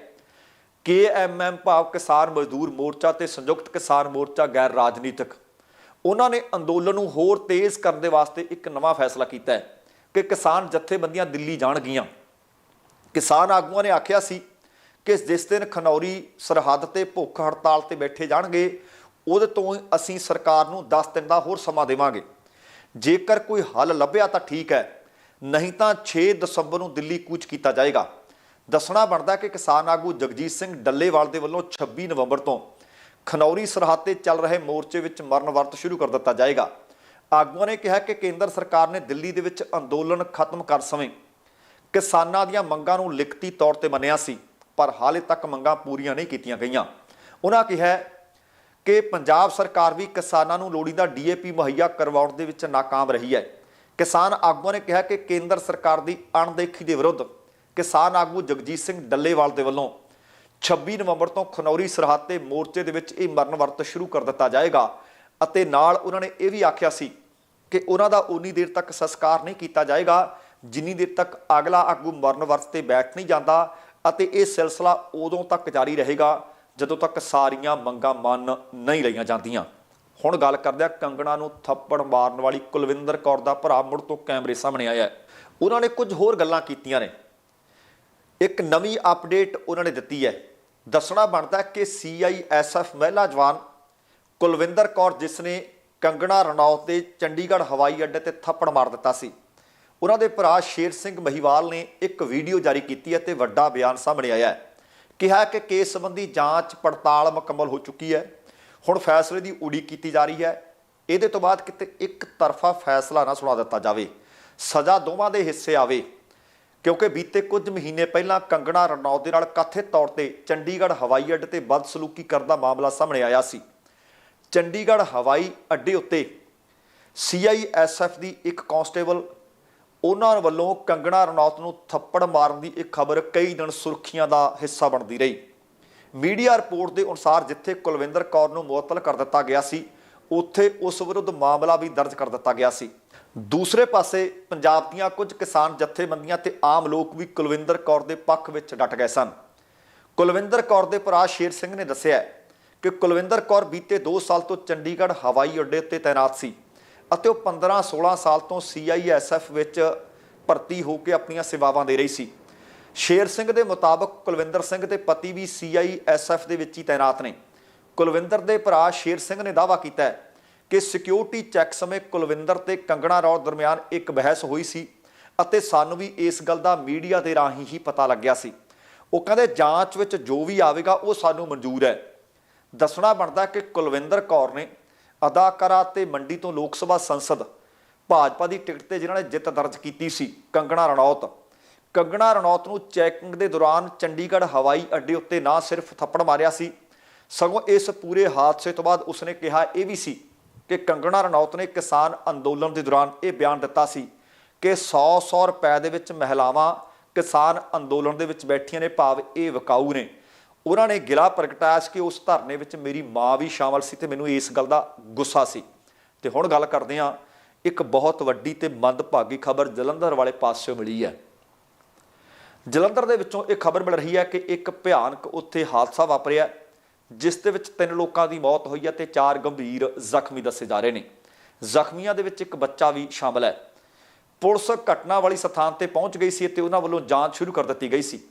ਕੇਐਮਐਮ ਭਾਵ ਕਿਸਾਨ ਮਜ਼ਦੂਰ ਮੋਰਚਾ ਤੇ ਸੰਯੁਕਤ ਕਿਸਾਨ ਮੋਰਚਾ ਗੈਰ ਰਾਜਨੀਤਿਕ। ਉਹਨਾਂ ਨੇ ਅੰਦੋਲਨ ਨੂੰ ਹੋਰ ਤੇਜ਼ ਕਰਨ ਦੇ ਵਾਸਤੇ ਇੱਕ ਨਵਾਂ ਫੈਸਲਾ ਕੀਤਾ ਹੈ ਕਿ ਕਿਸਾਨ ਜਥੇਬੰਦੀਆਂ ਦਿੱਲੀ ਜਾਣਗੀਆਂ। ਕਿਸਾਨ ਆਗੂਆਂ ਨੇ ਆਖਿਆ ਸੀ ਕਿ ਜਿਸ ਦਿਨ ਖਨੌਰੀ ਸਰਹੱਦ ਤੇ ਭੁੱਖ ਹੜਤਾਲ ਤੇ ਬੈਠੇ ਜਾਣਗੇ, ਉਹਦੇ ਤੋਂ ਅਸੀਂ ਸਰਕਾਰ ਨੂੰ 10 ਦਿਨ ਦਾ ਹੋਰ ਸਮਾਂ ਦੇਵਾਂਗੇ। ਜੇਕਰ ਕੋਈ ਹੱਲ ਲੱਭਿਆ ਤਾਂ ਠੀਕ ਹੈ, ਨਹੀਂ ਤਾਂ 6 ਦਸੰਬਰ ਨੂੰ ਦਿੱਲੀ ਕੂਚ ਕੀਤਾ ਜਾਏਗਾ। ਦੱਸਣਾ ਬਣਦਾ ਕਿ ਕਿਸਾਨ ਆਗੂ ਜਗਜੀਤ ਸਿੰਘ ਡੱਲੇਵਾਲ ਦੇ ਵੱਲੋਂ 26 ਨਵੰਬਰ ਤੋਂ ਖਨੌਰੀ ਸਰਹੱਦ ਤੇ ਚੱਲ ਰਹੇ ਮੋਰਚੇ ਵਿੱਚ ਮਰਨ ਵਰਤ ਸ਼ੁਰੂ ਕਰ ਦਿੱਤਾ ਜਾਏਗਾ। ਆਗੂਆਂ ਨੇ ਕਿਹਾ ਕਿ ਕੇਂਦਰ ਸਰਕਾਰ ਨੇ ਦਿੱਲੀ ਦੇ ਵਿੱਚ ਅੰਦੋਲਨ ਖਤਮ ਕਰ ਸਮੇਂ ਕਿਸਾਨਾਂ ਦੀਆਂ ਮੰਗਾਂ ਨੂੰ ਲਿਖਤੀ ਤੌਰ ਤੇ ਮੰਨਿਆ ਸੀ, ਪਰ ਹਾਲੇ ਤੱਕ ਮੰਗਾਂ ਪੂਰੀਆਂ ਨਹੀਂ ਕੀਤੀਆਂ ਗਈਆਂ। ਉਹਨਾਂ ਕਿਹਾ ਕਿ ਪੰਜਾਬ ਸਰਕਾਰ ਵੀ ਕਿਸਾਨਾਂ ਨੂੰ ਲੋੜੀਂਦਾ ਡੀਏਪੀ ਮੁਹੱਈਆ ਕਰਵਾਉਣ ਦੇ ਵਿੱਚ ناکਾਮ ਰਹੀ ਹੈ। ਕਿਸਾਨ ਆਗੂਆਂ ਨੇ ਕਿਹਾ ਕਿ ਕੇਂਦਰ ਸਰਕਾਰ ਦੀ ਅਣਦੇਖੀ ਦੇ ਵਿਰੁੱਧ ਕਿਸਾਨ ਆਗੂ ਜਗਜੀਤ ਸਿੰਘ ਡੱਲੇਵਾਲ ਦੇ ਵੱਲੋਂ 26 ਨਵੰਬਰ ਤੋਂ ਖਨੌਰੀ ਸਰਹੱਦ ਤੇ ਮੋਰਚੇ ਦੇ ਵਿੱਚ ਇਹ ਮਰਨ ਵਰਤ ਸ਼ੁਰੂ ਕਰ ਦਿੱਤਾ ਜਾਏਗਾ ਅਤੇ ਨਾਲ ਉਹਨਾਂ ਨੇ ਇਹ ਵੀ ਆਖਿਆ ਸੀ ਕਿ ਉਹਨਾਂ ਦਾ ਉਨੀ ਦੇਰ ਤੱਕ ਸੰਸਕਾਰ ਨਹੀਂ ਕੀਤਾ ਜਾਏਗਾ ਜਿੰਨੀ ਦੇਰ ਤੱਕ ਅਗਲਾ ਆਗੂ ਮਰਨ ਵਰਤ ਤੇ ਬੈਠ ਨਹੀਂ ਜਾਂਦਾ ਅਤੇ ਇਹ ਸਿਲਸਿਲਾ ਉਦੋਂ ਤੱਕ ਜਾਰੀ ਰਹੇਗਾ ਜਦੋਂ ਤੱਕ ਸਾਰੀਆਂ ਮੰਗਾਂ ਮੰਨ ਨਹੀਂ ਲਈਆਂ ਜਾਂਦੀਆਂ। ਹੁਣ ਗੱਲ ਕਰਦੇ ਆ ਕੰਗਣਾ ਨੂੰ ਥੱਪੜ ਮਾਰਨ ਵਾਲੀ ਕੁਲਵਿੰਦਰ ਕੌਰ ਦਾ ਭਰਾ ਮੁੜ ਤੋਂ ਕੈਮਰੇ ਸਾਹਮਣੇ ਆਇਆ ਹੈ। ਉਹਨਾਂ ਨੇ ਕੁਝ ਹੋਰ ਗੱਲਾਂ ਕੀਤੀਆਂ ਨੇ। ਇੱਕ ਨਵੀਂ ਅਪਡੇਟ ਉਹਨਾਂ ਨੇ ਦਿੱਤੀ ਹੈ। ਦੱਸਣਾ ਬਣਦਾ ਹੈ ਕਿ ਸੀਆਈਐਸਐਫ ਮਹਿਲਾ ਜਵਾਨ ਕੁਲਵਿੰਦਰ ਕੌਰ, ਜਿਸ ਨੇ ਕੰਗਣਾ, ਰਣੌਤ ਦੇ ਚੰਡੀਗੜ੍ਹ ਹਵਾਈ ਅੱਡੇ ਤੇ ਥੱਪੜ ਮਾਰ ਦਿੱਤਾ ਸੀ। ਉਹਨਾਂ ਦੇ ਭਰਾ ਸ਼ੇਰ ਸਿੰਘ ਮਹੀਵਾਲ ਨੇ ਇੱਕ ਵੀਡੀਓ ਜਾਰੀ ਕੀਤੀ ਹੈ ਤੇ ਵੱਡਾ ਬਿਆਨ ਸਾਹਮਣੇ ਆਇਆ ਹੈ। ਕਿਹਾ ਕਿ ਕੇਸ ਸੰਬੰਧੀ ਜਾਂਚ ਪੜਤਾਲ ਮੁਕੰਮਲ ਹੋ ਚੁੱਕੀ ਹੈ। ਹੁਣ ਫੈਸਲੇ ਦੀ ਉਡੀਕ ਕੀਤੀ ਜਾ ਰਹੀ ਹੈ। ਇਹਦੇ ਤੋਂ ਬਾਅਦ ਕਿਤੇ ਇੱਕ ਤਰਫਾ ਫੈਸਲਾ ਨਾ ਸੁਣਾ ਦਿੱਤਾ ਜਾਵੇ। ਸਜ਼ਾ ਦੋਵਾਂ ਦੇ ਹਿੱਸੇ ਆਵੇ। ਕਿਉਂਕਿ ਬੀਤੇ ਕੁਝ ਮਹੀਨੇ ਪਹਿਲਾਂ ਕੰਗਣਾ ਰਣੌਤ ਦੇ ਨਾਲ ਕਥਿਤ ਤੌਰ ਤੇ ਚੰਡੀਗੜ੍ਹ ਹਵਾਈ ਅੱਡੇ ਤੇ ਬਦਸਲੂਕੀ ਕਰਨ ਦਾ ਮਾਮਲਾ ਸਾਹਮਣੇ ਆਇਆ ਸੀ। ਚੰਡੀਗੜ੍ਹ ਹਵਾਈ ਅੱਡੇ ਉੱਤੇ ਸੀਆਈਐਸਐਫ ਦੀ ਇੱਕ ਕਾਂਸਟੇਬਲ ਉਹਨਾਂ ਵੱਲੋਂ ਕੰਗਣਾ ਰਣੌਤ ਨੂੰ ਥੱਪੜ ਮਾਰਨ ਦੀ ਇੱਕ ਖਬਰ ਕਈ ਦਿਨ ਸੁਰਖੀਆਂ ਦਾ ਹਿੱਸਾ ਬਣਦੀ ਰਹੀ। ਮੀਡੀਆ ਰਿਪੋਰਟ ਦੇ ਅਨੁਸਾਰ ਜਿੱਥੇ ਕੁਲਵਿੰਦਰ ਕੌਰ ਨੂੰ ਮੁਅੱਤਲ ਕਰ ਦਿੱਤਾ ਗਿਆ ਸੀ, ਉੱਥੇ ਉਸ ਵਿਰੁੱਧ ਮਾਮਲਾ ਵੀ ਦਰਜ ਕਰ ਦਿੱਤਾ ਗਿਆ ਸੀ। ਦੂਸਰੇ ਪਾਸੇ ਪੰਜਾਬ ਦੀਆਂ ਕੁਝ ਕਿਸਾਨ ਜਥੇਬੰਦੀਆਂ ਤੇ ਆਮ ਲੋਕ ਵੀ ਕੁਲਵਿੰਦਰ ਕੌਰ ਦੇ ਪੱਖ ਵਿੱਚ ਡਟ ਗਏ ਸਨ। ਕੁਲਵਿੰਦਰ ਕੌਰ ਦੇ ਭਰਾ ਸ਼ੇਰ ਸਿੰਘ ਨੇ ਦੱਸਿਆ ਕਿ ਕੁਲਵਿੰਦਰ ਕੌਰ ਬੀਤੇ 2 ਸਾਲ ਤੋਂ ਚੰਡੀਗੜ੍ਹ ਹਵਾਈ ਅੱਡੇ 'ਤੇ ਤਾਇਨਾਤ ਸੀ। ਅਤੇ ਉਹ 15-16 ਸਾਲ ਤੋਂ ਸੀਆਈਐਸਐਫ ਵਿੱਚ ਭਰਤੀ ਹੋ ਕੇ ਆਪਣੀਆਂ ਸੇਵਾਵਾਂ ਦੇ ਰਹੀ ਸੀ। ਸ਼ੇਰ ਸਿੰਘ ਦੇ ਮੁਤਾਬਕ ਕੁਲਵਿੰਦਰ ਸਿੰਘ ਦੇ ਪਤੀ ਵੀ ਸੀਆਈਐਸਐਫ ਦੇ ਵਿੱਚ ਹੀ ਤਾਇਨਾਤ ਨੇ। ਕੁਲਵਿੰਦਰ ਦੇ ਭਰਾ ਸ਼ੇਰ ਸਿੰਘ ਨੇ ਦਾਅਵਾ ਕੀਤਾ ਹੈ ਕਿ ਸਿਕਿਉਰਿਟੀ ਚੈੱਕ ਸਮੇਂ ਕੁਲਵਿੰਦਰ ਤੇ ਕੰਗਣਾ ਰੌਤ ਦਰਮਿਆਨ ਇੱਕ ਬਹਿਸ ਹੋਈ ਸੀ ਅਤੇ ਸਾਨੂੰ ਵੀ ਇਸ ਗੱਲ ਦਾ ਮੀਡੀਆ ਦੇ ਰਾਹੀਂ ਹੀ ਪਤਾ ਲੱਗਿਆ ਸੀ। ਉਹ ਕਹਿੰਦੇ, ਜਾਂਚ ਵਿੱਚ ਜੋ ਵੀ ਆਵੇਗਾ ਉਹ ਸਾਨੂੰ ਮਨਜ਼ੂਰ ਹੈ। ਦੱਸਣਾ ਬਣਦਾ ਕਿ ਕੁਲਵਿੰਦਰ ਕੌਰ ਨੇ ਅਦਾਕਾਰਾ ਤੇ ਮੰਡੀ ਤੋਂ ਲੋਕ ਸਭਾ ਸੰਸਦ ਭਾਜਪਾ ਦੀ ਟਿਕਟ ਤੇ ਜਿਨ੍ਹਾਂ ਨੇ ਜਿੱਤ ਦਰਜ ਕੀਤੀ ਸੀ, ਕੰਗਣਾ ਰਣੌਤ। ਕੰਗਣਾ ਰਣੌਤ ਨੂੰ ਚੈਕਿੰਗ ਦੇ ਦੌਰਾਨ ਚੰਡੀਗੜ੍ਹ ਹਵਾਈ ਅੱਡੇ ਉੱਤੇ ਨਾ ਸਿਰਫ ਥੱਪੜ ਮਾਰਿਆ ਸੀ, ਸਗੋਂ ਇਸ ਪੂਰੇ ਹਾਦਸੇ ਤੋਂ ਬਾਅਦ ਉਸਨੇ ਕਿਹਾ ਇਹ ਵੀ ਸੀ ਕਿ ਕੰਗਣਾ ਰਣੌਤ ਨੇ ਕਿਸਾਨ ਅੰਦੋਲਨ ਦੇ ਦੌਰਾਨ ਇਹ ਬਿਆਨ ਦਿੱਤਾ ਸੀ ਕਿ 100-100 ਰੁਪਏ ਦੇ ਵਿੱਚ ਮਹਿਲਾਵਾਂ ਕਿਸਾਨ ਅੰਦੋਲਨ ਦੇ ਵਿੱਚ ਬੈਠੀਆਂ ਨੇ, ਭਾਵ ਇਹ ਵਿਕਾਊ ਨੇ। ਉਹਨਾਂ ਨੇ ਗਿਲਾ ਪ੍ਰਗਟਾਇਆ ਸੀ ਕਿ ਉਸ ਧਰਨੇ ਵਿੱਚ ਮੇਰੀ ਮਾਂ ਵੀ ਸ਼ਾਮਲ ਸੀ ਤੇ ਮੈਨੂੰ ਇਸ ਗੱਲ ਦਾ ਗੁੱਸਾ ਸੀ। ਤੇ ਹੁਣ ਗੱਲ ਕਰਦੇ ਹਾਂ, ਇੱਕ ਬਹੁਤ ਵੱਡੀ ਤੇ ਮੰਦਭਾਗੀ ਖਬਰ ਜਲੰਧਰ ਵਾਲੇ ਪਾਸਿਓਂ ਮਿਲੀ ਹੈ। ਜਲੰਧਰ ਦੇ ਵਿੱਚੋਂ ਇਹ ਖਬਰ ਮਿਲ ਰਹੀ ਹੈ ਕਿ ਇੱਕ ਭਿਆਨਕ ਉੱਥੇ ਹਾਦਸਾ ਵਾਪਰਿਆ, ਜਿਸ ਦੇ ਵਿੱਚ ਤਿੰਨ ਲੋਕਾਂ ਦੀ ਮੌਤ ਹੋਈ ਹੈ ਤੇ ਚਾਰ ਗੰਭੀਰ ਜ਼ਖਮੀ ਦੱਸੇ ਜਾ ਰਹੇ ਨੇ। ਜ਼ਖਮੀਆਂ ਦੇ ਵਿੱਚ ਇੱਕ ਬੱਚਾ ਵੀ ਸ਼ਾਮਲ ਹੈ। ਪੁਲਿਸ ਘਟਨਾ ਵਾਲੀ ਸਥਾਨ ਤੇ ਪਹੁੰਚ ਗਈ ਸੀ ਤੇ ਉਹਨਾਂ ਵੱਲੋਂ ਜਾਂਚ ਸ਼ੁਰੂ ਕਰ ਦਿੱਤੀ ਗਈ ਸੀ।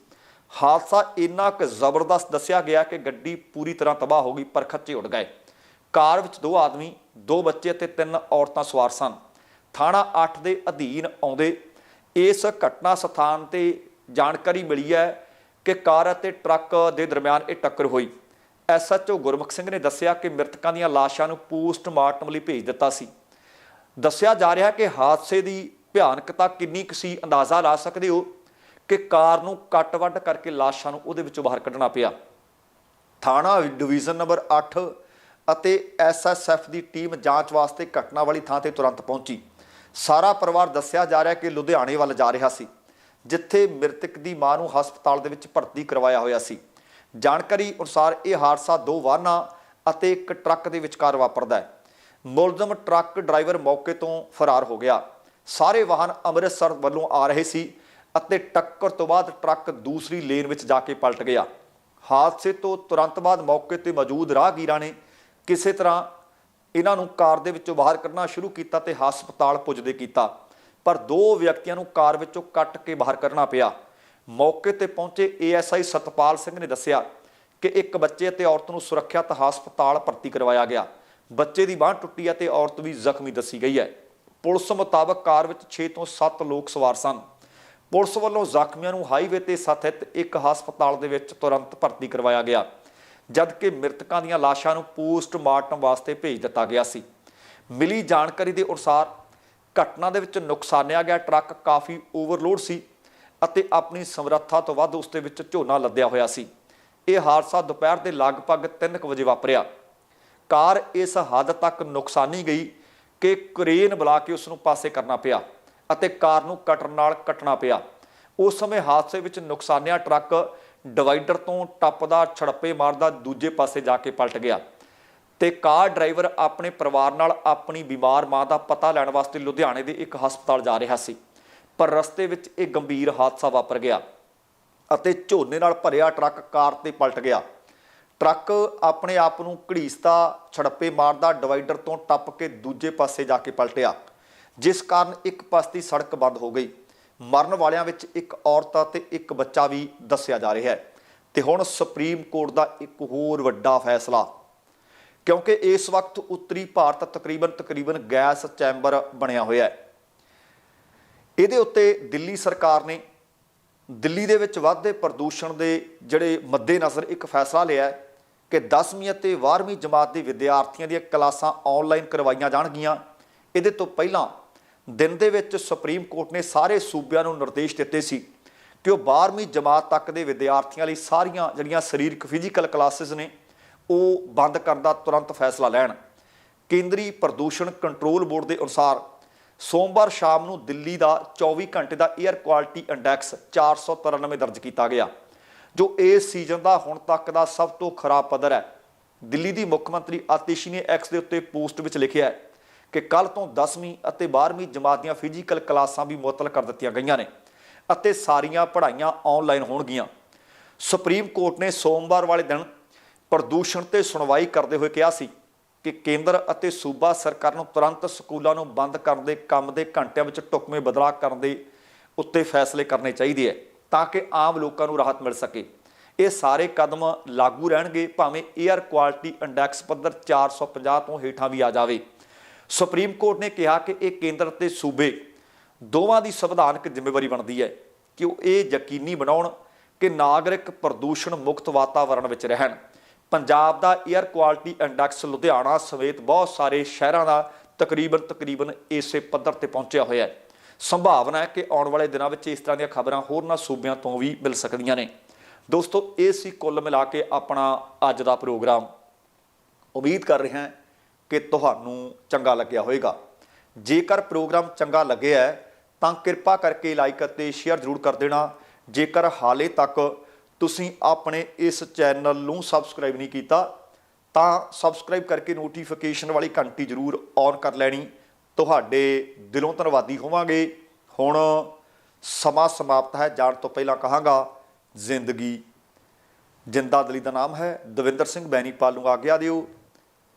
ਹਾਦਸਾ ਇੰਨਾ ਕੁ ਜ਼ਬਰਦਸਤ ਦੱਸਿਆ ਗਿਆ ਕਿ ਗੱਡੀ ਪੂਰੀ ਤਰ੍ਹਾਂ ਤਬਾਹ ਹੋ ਗਈ ਪਰ ਖੱਚੇ ਉੱਡ ਗਏ। ਕਾਰ ਵਿੱਚ ਦੋ ਆਦਮੀ, ਦੋ ਬੱਚੇ ਅਤੇ ਤਿੰਨ ਔਰਤਾਂ ਸਵਾਰ ਸਨ। ਥਾਣਾ 8 ਦੇ ਅਧੀਨ ਆਉਂਦੇ ਇਸ ਘਟਨਾ ਸਥਾਨ ਤੇ ਜਾਣਕਾਰੀ ਮਿਲੀ ਹੈ ਕਿ ਕਾਰ ਅਤੇ ਟਰੱਕ ਦੇ ਦਰਮਿਆਨ ਇਹ ਟੱਕਰ ਹੋਈ। ਐਸਐਚਓ ਗੁਰਮੁਖ ਸਿੰਘ ਨੇ ਦੱਸਿਆ ਕਿ ਮ੍ਰਿਤਕਾਂ ਦੀਆਂ ਲਾਸ਼ਾਂ ਨੂੰ ਪੋਸਟਮਾਰਟਮ ਲਈ ਭੇਜ ਦਿੱਤਾ ਸੀ। ਦੱਸਿਆ ਜਾ ਰਿਹਾ ਕਿ ਹਾਦਸੇ ਦੀ ਭਿਆਨਕਤਾ ਕਿੰਨੀ ਕੁ ਸੀ, ਅੰਦਾਜ਼ਾ ਲਾ ਸਕਦੇ ਹੋ? ਕਿ ਕਾਰ ਨੂੰ ਕੱਟ-ਵੱਢ ਕਰਕੇ ਲਾਸ਼ਾਂ ਨੂੰ ਉਹਦੇ ਵਿੱਚੋਂ ਬਾਹਰ ਕੱਢਣਾ ਪਿਆ। ਥਾਣਾ ਡਿਵੀਜ਼ਨ ਨੰਬਰ 8 ਅਤੇ ਐਸਐਸਐਫ ਦੀ ਟੀਮ ਜਾਂਚ ਵਾਸਤੇ ਘਟਨਾ ਵਾਲੀ ਥਾਂ ਤੇ ਤੁਰੰਤ ਪਹੁੰਚੀ। ਸਾਰਾ ਪਰਿਵਾਰ ਦੱਸਿਆ ਜਾ ਰਿਹਾ ਕਿ ਲੁਧਿਆਣੇ ਵੱਲ ਜਾ ਰਿਹਾ ਸੀ, ਜਿੱਥੇ ਮ੍ਰਿਤਕ ਦੀ ਮਾਂ ਨੂੰ ਹਸਪਤਾਲ ਦੇ ਵਿੱਚ ਭਰਤੀ ਕਰਵਾਇਆ ਹੋਇਆ ਸੀ। ਜਾਣਕਾਰੀ ਅਨੁਸਾਰ ਇਹ ਹਾਦਸਾ ਦੋ ਵਾਹਨਾਂ ਅਤੇ ਇੱਕ ਟਰੱਕ ਦੇ ਵਿਚਕਾਰ ਵਾਪਰਦਾ ਹੈ। ਮੁਲਜ਼ਮ ਟਰੱਕ ਡਰਾਈਵਰ ਮੌਕੇ ਤੋਂ ਫਰਾਰ ਹੋ ਗਿਆ। ਸਾਰੇ ਵਾਹਨ ਅੰਮ੍ਰਿਤਸਰ ਵੱਲੋਂ ਆ ਰਹੇ ਸੀ। ਅਤੇ ਟੱਕਰ ਤੋਂ ਬਾਅਦ ਟਰੱਕ ਦੂਸਰੀ ਲੇਨ ਵਿੱਚ ਜਾ ਕੇ ਪਲਟ ਗਿਆ। ਹਾਦਸੇ ਤੋਂ ਤੁਰੰਤ ਬਾਅਦ ਮੌਕੇ ਤੇ ਮੌਜੂਦ ਰਾਹਗੀਰਾਂ ਨੇ ਕਿਸੇ ਤਰ੍ਹਾਂ ਇਹਨਾਂ ਨੂੰ ਕਾਰ ਦੇ ਵਿੱਚੋਂ ਬਾਹਰ ਕੱਢਣਾ ਸ਼ੁਰੂ ਕੀਤਾ ਤੇ ਹਸਪਤਾਲ ਪੁੱਜਦੇ ਕੀਤਾ। ਪਰ ਦੋ ਵਿਅਕਤੀਆਂ ਨੂੰ ਕਾਰ ਵਿੱਚੋਂ ਕੱਟ ਕੇ ਬਾਹਰ ਕੱਢਣਾ ਪਿਆ। ਮੌਕੇ ਤੇ ਪਹੁੰਚੇ ਏਐਸਆਈ ਸਤਪਾਲ ਸਿੰਘ ਨੇ ਦੱਸਿਆ ਕਿ ਇੱਕ ਬੱਚੇ ਅਤੇ ਔਰਤ ਨੂੰ ਸੁਰੱਖਿਅਤ ਹਸਪਤਾਲ ਭਰਤੀ ਕਰਵਾਇਆ ਗਿਆ। ਬੱਚੇ ਦੀ ਬਾਂਹ ਟੁੱਟੀ ਹੈ ਤੇ ਔਰਤ ਵੀ ਜ਼ਖਮੀ ਦੱਸੀ ਗਈ ਹੈ। ਪੁਲਿਸ ਮੁਤਾਬਕ ਕਾਰ ਵਿੱਚ 6 ਤੋਂ 7 ਲੋਕ ਸਵਾਰ ਸਨ। ਪੁਲਿਸ ਵੱਲੋਂ ਜ਼ਖਮੀਆਂ ਨੂੰ ਹਾਈਵੇ ਤੇ ਸਥਿਤ ਇੱਕ ਹਸਪਤਾਲ ਦੇ ਵਿੱਚ ਤੁਰੰਤ ਭਰਤੀ ਕਰਵਾਇਆ ਗਿਆ, ਜਦਕਿ ਮ੍ਰਿਤਕਾਂ ਦੀਆਂ ਲਾਸ਼ਾਂ ਨੂੰ ਪੋਸਟਮਾਰਟਮ ਵਾਸਤੇ ਭੇਜ ਦਿੱਤਾ ਗਿਆ ਸੀ। ਮਿਲੀ ਜਾਣਕਾਰੀ ਦੇ ਅਨੁਸਾਰ ਘਟਨਾ ਦੇ ਵਿੱਚ ਨੁਕਸਾਨਿਆ ਗਿਆ, ਟਰੱਕ ਕਾਫੀ ਓਵਰਲੋਡ ਸੀ ਅਤੇ ਆਪਣੀ ਸਮਰੱਥਾ ਤੋਂ ਵੱਧ ਉਸ ਦੇ ਵਿੱਚ ਝੋਨਾ ਲੱਦਿਆ ਹੋਇਆ ਸੀ। ਇਹ ਹਾਦਸਾ ਦੁਪਹਿਰ ਦੇ ਲਗਭਗ 3:00 ਵਜੇ ਵਾਪਰਿਆ। ਕਾਰ ਇਸ ਹੱਦ ਤੱਕ ਨੁਕਸਾਨੀ ਗਈ ਕਿ ਕ੍ਰੇਨ ਬੁਲਾ ਕੇ ਉਸ ਨੂੰ ਪਾਸੇ ਕਰਨਾ ਪਿਆ। ਅਤੇ ਕਾਰ ਨੂੰ ਕਟਰ ਨਾਲ ਕੱਟਣਾ ਪਿਆ। ਉਸ ਸਮੇਂ ਹਾਦਸੇ ਵਿੱਚ ਨੁਕਸਾਨਿਆ ਟਰੱਕ ਡਿਵਾਈਡਰ ਤੋਂ ਟੱਪਦਾ, ਛੜੱਪੇ ਮਾਰਦਾ, ਦੂਜੇ ਪਾਸੇ ਜਾ ਕੇ ਪਲਟ ਗਿਆ ਤੇ ਕਾਰ ਡਰਾਈਵਰ ਆਪਣੇ ਪਰਿਵਾਰ ਨਾਲ ਆਪਣੀ ਬਿਮਾਰ ਮਾਂ ਦਾ ਪਤਾ ਲੈਣ ਵਾਸਤੇ ਲੁਧਿਆਣੇ ਦੇ ਇੱਕ ਹਸਪਤਾਲ ਜਾ ਰਿਹਾ ਸੀ। ਪਰ ਰਸਤੇ ਵਿੱਚ ਇਹ ਗੰਭੀਰ ਹਾਦਸਾ ਵਾਪਰ ਗਿਆ ਅਤੇ ਝੋਨੇ ਨਾਲ ਭਰਿਆ ਟਰੱਕ ਕਾਰ ਤੇ ਪਲਟ ਗਿਆ। ਟਰੱਕ ਆਪਣੇ ਆਪ ਨੂੰ ਘੜੀਸਦਾ, ਛੜੱਪੇ ਮਾਰਦਾ, ਡਿਵਾਈਡਰ ਤੋਂ ਟੱਪ ਕੇ ਦੂਜੇ ਪਾਸੇ ਜਾ ਕੇ ਪਲਟਿਆ। ਜਿਸ ਕਾਰਨ ਇੱਕ ਪਾਸਤੀ ਸੜਕ ਬੰਦ ਹੋ ਗਈ। ਮਰਨ ਵਾਲਿਆਂ ਵਿੱਚ ਇੱਕ ਔਰਤ ਅਤੇ ਇੱਕ ਬੱਚਾ ਵੀ ਦੱਸਿਆ ਜਾ ਰਿਹਾ ਹੈ। ਤੇ ਹੁਣ ਸੁਪਰੀਮ ਕੋਰਟ ਦਾ ਇੱਕ ਹੋਰ ਵੱਡਾ ਫੈਸਲਾ। ਕਿਉਂਕਿ ਇਸ ਵਕਤ ਉੱਤਰੀ ਭਾਰਤ ਤਕਰੀਬਨ ਤਕਰੀਬਨ ਗੈਸ ਚੈਂਬਰ ਬਣਿਆ ਹੋਇਆ ਹੈ। ਇਹਦੇ ਉੱਤੇ ਦਿੱਲੀ ਸਰਕਾਰ ਨੇ ਦਿੱਲੀ ਦੇ ਵਿੱਚ ਵੱਧਦੇ ਪ੍ਰਦੂਸ਼ਣ ਦੇ ਜਿਹੜੇ ਮੱਦੇਨਜ਼ਰ ਇੱਕ ਫੈਸਲਾ ਲਿਆ ਹੈ ਕਿ 10ਵੀਂ ਅਤੇ 12ਵੀਂ ਜਮਾਤ ਦੇ ਵਿਦਿਆਰਥੀਆਂ ਦੀਆਂ ਕਲਾਸਾਂ ਆਨਲਾਈਨ ਕਰਵਾਈਆਂ ਜਾਣਗੀਆਂ। ਇਹਦੇ ਤੋਂ ਪਹਿਲਾਂ ਦਿਨ ਦੇ ਵਿੱਚ ਸੁਪਰੀਮ ਕੋਰਟ ਨੇ ਸਾਰੇ ਸੂਬਿਆਂ ਨੂੰ ਨਿਰਦੇਸ਼ ਦਿੱਤੇ ਸੀ ਕਿ ਉਹ 12ਵੀਂ ਜਮਾਤ ਤੱਕ ਦੇ ਵਿਦਿਆਰਥੀਆਂ ਲਈ ਸਾਰੀਆਂ ਜਿਹੜੀਆਂ ਸਰੀਰਕ ਫਿਜ਼ੀਕਲ ਕਲਾਸਿਸ ਨੇ, ਉਹ ਬੰਦ ਕਰਨ ਦਾ ਤੁਰੰਤ ਫੈਸਲਾ ਲੈਣ। ਕੇਂਦਰੀ ਪ੍ਰਦੂਸ਼ਣ ਕੰਟਰੋਲ ਬੋਰਡ ਦੇ ਅਨੁਸਾਰ ਸੋਮਵਾਰ ਸ਼ਾਮ ਨੂੰ ਦਿੱਲੀ ਦਾ 24 ਘੰਟੇ ਦਾ 에ਅਰ ਕੁਆਲਿਟੀ ਇੰਡੈਕਸ 493 ਦਰਜ ਕੀਤਾ ਗਿਆ, ਜੋ ਇਸ ਸੀਜ਼ਨ ਦਾ ਹੁਣ ਤੱਕ ਦਾ ਸਭ ਤੋਂ ਖਰਾਬ ਪੱਧਰ ਹੈ। ਦਿੱਲੀ ਦੀ ਮੁੱਖ ਮੰਤਰੀ ਆਤਿਸ਼ੀ ਨੇ ਐਕਸ ਦੇ ਉੱਤੇ ਪੋਸਟ ਵਿੱਚ ਲਿਖਿਆ ਹੈ ਕਿ ਕੱਲ ਤੋਂ 10ਵੀਂ ਅਤੇ 12ਵੀਂ ਜਮਾਤ ਦੀਆਂ ਫਿਜ਼ੀਕਲ ਕਲਾਸਾਂ ਵੀ ਮੁਅੱਤਲ ਕਰ ਦਿੱਤੀਆਂ ਗਈਆਂ ਨੇ ਅਤੇ ਸਾਰੀਆਂ ਪੜ੍ਹਾਈਆਂ ਆਨਲਾਈਨ ਹੋਣਗੀਆਂ। ਸੁਪਰੀਮ ਕੋਰਟ ਨੇ ਸੋਮਵਾਰ ਵਾਲੇ ਦਿਨ ਪ੍ਰਦੂਸ਼ਣ ਤੇ ਸੁਣਵਾਈ ਕਰਦੇ ਹੋਏ ਕਿਹਾ ਸੀ ਕਿ ਕੇਂਦਰ ਅਤੇ ਸੂਬਾ ਸਰਕਾਰ ਨੂੰ ਤੁਰੰਤ ਸਕੂਲਾਂ ਨੂੰ ਬੰਦ ਕਰਨ ਦੇ ਕੰਮ ਦੇ ਘੰਟਿਆਂ ਵਿੱਚ ਟੁਕਮੇ ਬਦਲਾਅ ਕਰਨ ਦੇ ਉੱਤੇ ਫੈਸਲੇ ਕਰਨੇ ਚਾਹੀਦੇ ਹੈ ਤਾਂ ਕਿ ਆਮ ਲੋਕਾਂ ਨੂੰ ਰਾਹਤ ਮਿਲ ਸਕੇ। ਇਹ ਸਾਰੇ ਕਦਮ ਲਾਗੂ ਰਹਿਣਗੇ, ਭਾਵੇਂ 에ਅਰ ਕੁਆਲਿਟੀ ਇੰਡੈਕਸ ਪੱਧਰ 450 ਤੋਂ ਹੇਠਾਂ ਵੀ ਆ ਜਾਵੇ। ਸੁਪਰੀਮ ਕੋਰਟ ਨੇ ਕਿਹਾ ਕਿ ਇਹ ਕੇਂਦਰ ਤੇ ਸੂਬੇ ਦੋਵਾਂ ਦੀ ਸੰਵਿਧਾਨਕ ਜ਼ਿੰਮੇਵਾਰੀ ਬਣਦੀ ਹੈ ਕਿ ਉਹ ਇਹ ਯਕੀਨੀ ਬਣਾਉਣ ਕਿ ਨਾਗਰਿਕ ਪ੍ਰਦੂਸ਼ਣ ਮੁਕਤ ਵਾਤਾਵਰਣ ਵਿੱਚ ਰਹਿਣ। ਪੰਜਾਬ ਦਾ 에ਅਰ ਕੁਆਲਿਟੀ ਇੰਡੈਕਸ ਲੁਧਿਆਣਾ ਸਮੇਤ ਬਹੁਤ ਸਾਰੇ ਸ਼ਹਿਰਾਂ ਦਾ ਤਕਰੀਬਨ ਤਕਰੀਬਨ ਇਸੇ ਪੱਧਰ ਤੇ ਪਹੁੰਚਿਆ ਹੋਇਆ ਹੈ। ਸੰਭਾਵਨਾ ਹੈ ਕਿ ਆਉਣ ਵਾਲੇ ਦਿਨਾਂ ਵਿੱਚ ਇਸ ਤਰ੍ਹਾਂ ਦੀਆਂ ਖਬਰਾਂ ਹੋਰਨਾਂ ਸੂਬਿਆਂ ਤੋਂ ਵੀ ਮਿਲ ਸਕਦੀਆਂ ਨੇ। ਦੋਸਤੋ, ਇਹ ਸੀ ਕੁੱਲ ਮਿਲਾ ਕੇ ਆਪਣਾ ਅੱਜ ਦਾ ਪ੍ਰੋਗਰਾਮ। ਉਮੀਦ ਕਰ ਰਿਹਾ ਹਾਂ ਕਿ ਤੁਹਾਨੂੰ ਚੰਗਾ ਲੱਗਿਆ ਹੋਵੇਗਾ। ਜੇਕਰ ਪ੍ਰੋਗਰਾਮ ਚੰਗਾ ਲੱਗਿਆ ਹੈ, ਤਾਂ ਕਿਰਪਾ ਕਰਕੇ ਲਾਈਕ ਅਤੇ ਸ਼ੇਅਰ ਜ਼ਰੂਰ ਕਰ ਦੇਣਾ। ਜੇਕਰ ਹਾਲੇ ਤੱਕ ਤੁਸੀਂ ਆਪਣੇ ਇਸ ਚੈਨਲ ਨੂੰ ਸਬਸਕ੍ਰਾਈਬ ਨਹੀਂ ਕੀਤਾ, ਤਾਂ ਸਬਸਕ੍ਰਾਈਬ ਕਰਕੇ ਨੋਟੀਫਿਕੇਸ਼ਨ ਵਾਲੀ ਘੰਟੀ ਜ਼ਰੂਰ ਔਨ ਕਰ ਲੈਣੀ। ਤੁਹਾਡੇ ਦਿਲੋਂ ਧੰਨਵਾਦੀ ਹੋਵਾਂਗੇ। ਹੁਣ ਸਮਾਂ ਸਮਾਪਤ ਹੈ, ਜਾਣ ਤੋਂ ਪਹਿਲਾਂ ਕਹਾਂਗਾ, ਜ਼ਿੰਦਗੀ। ਜਿੰਦਾ ਦਲੀ ਦਾ ਨਾਮ ਹੈ ਦਵਿੰਦਰ ਸਿੰਘ ਬੈਣੀਪਾਲ ਨੂੰ ਆਗਿਆ ਦਿਓ।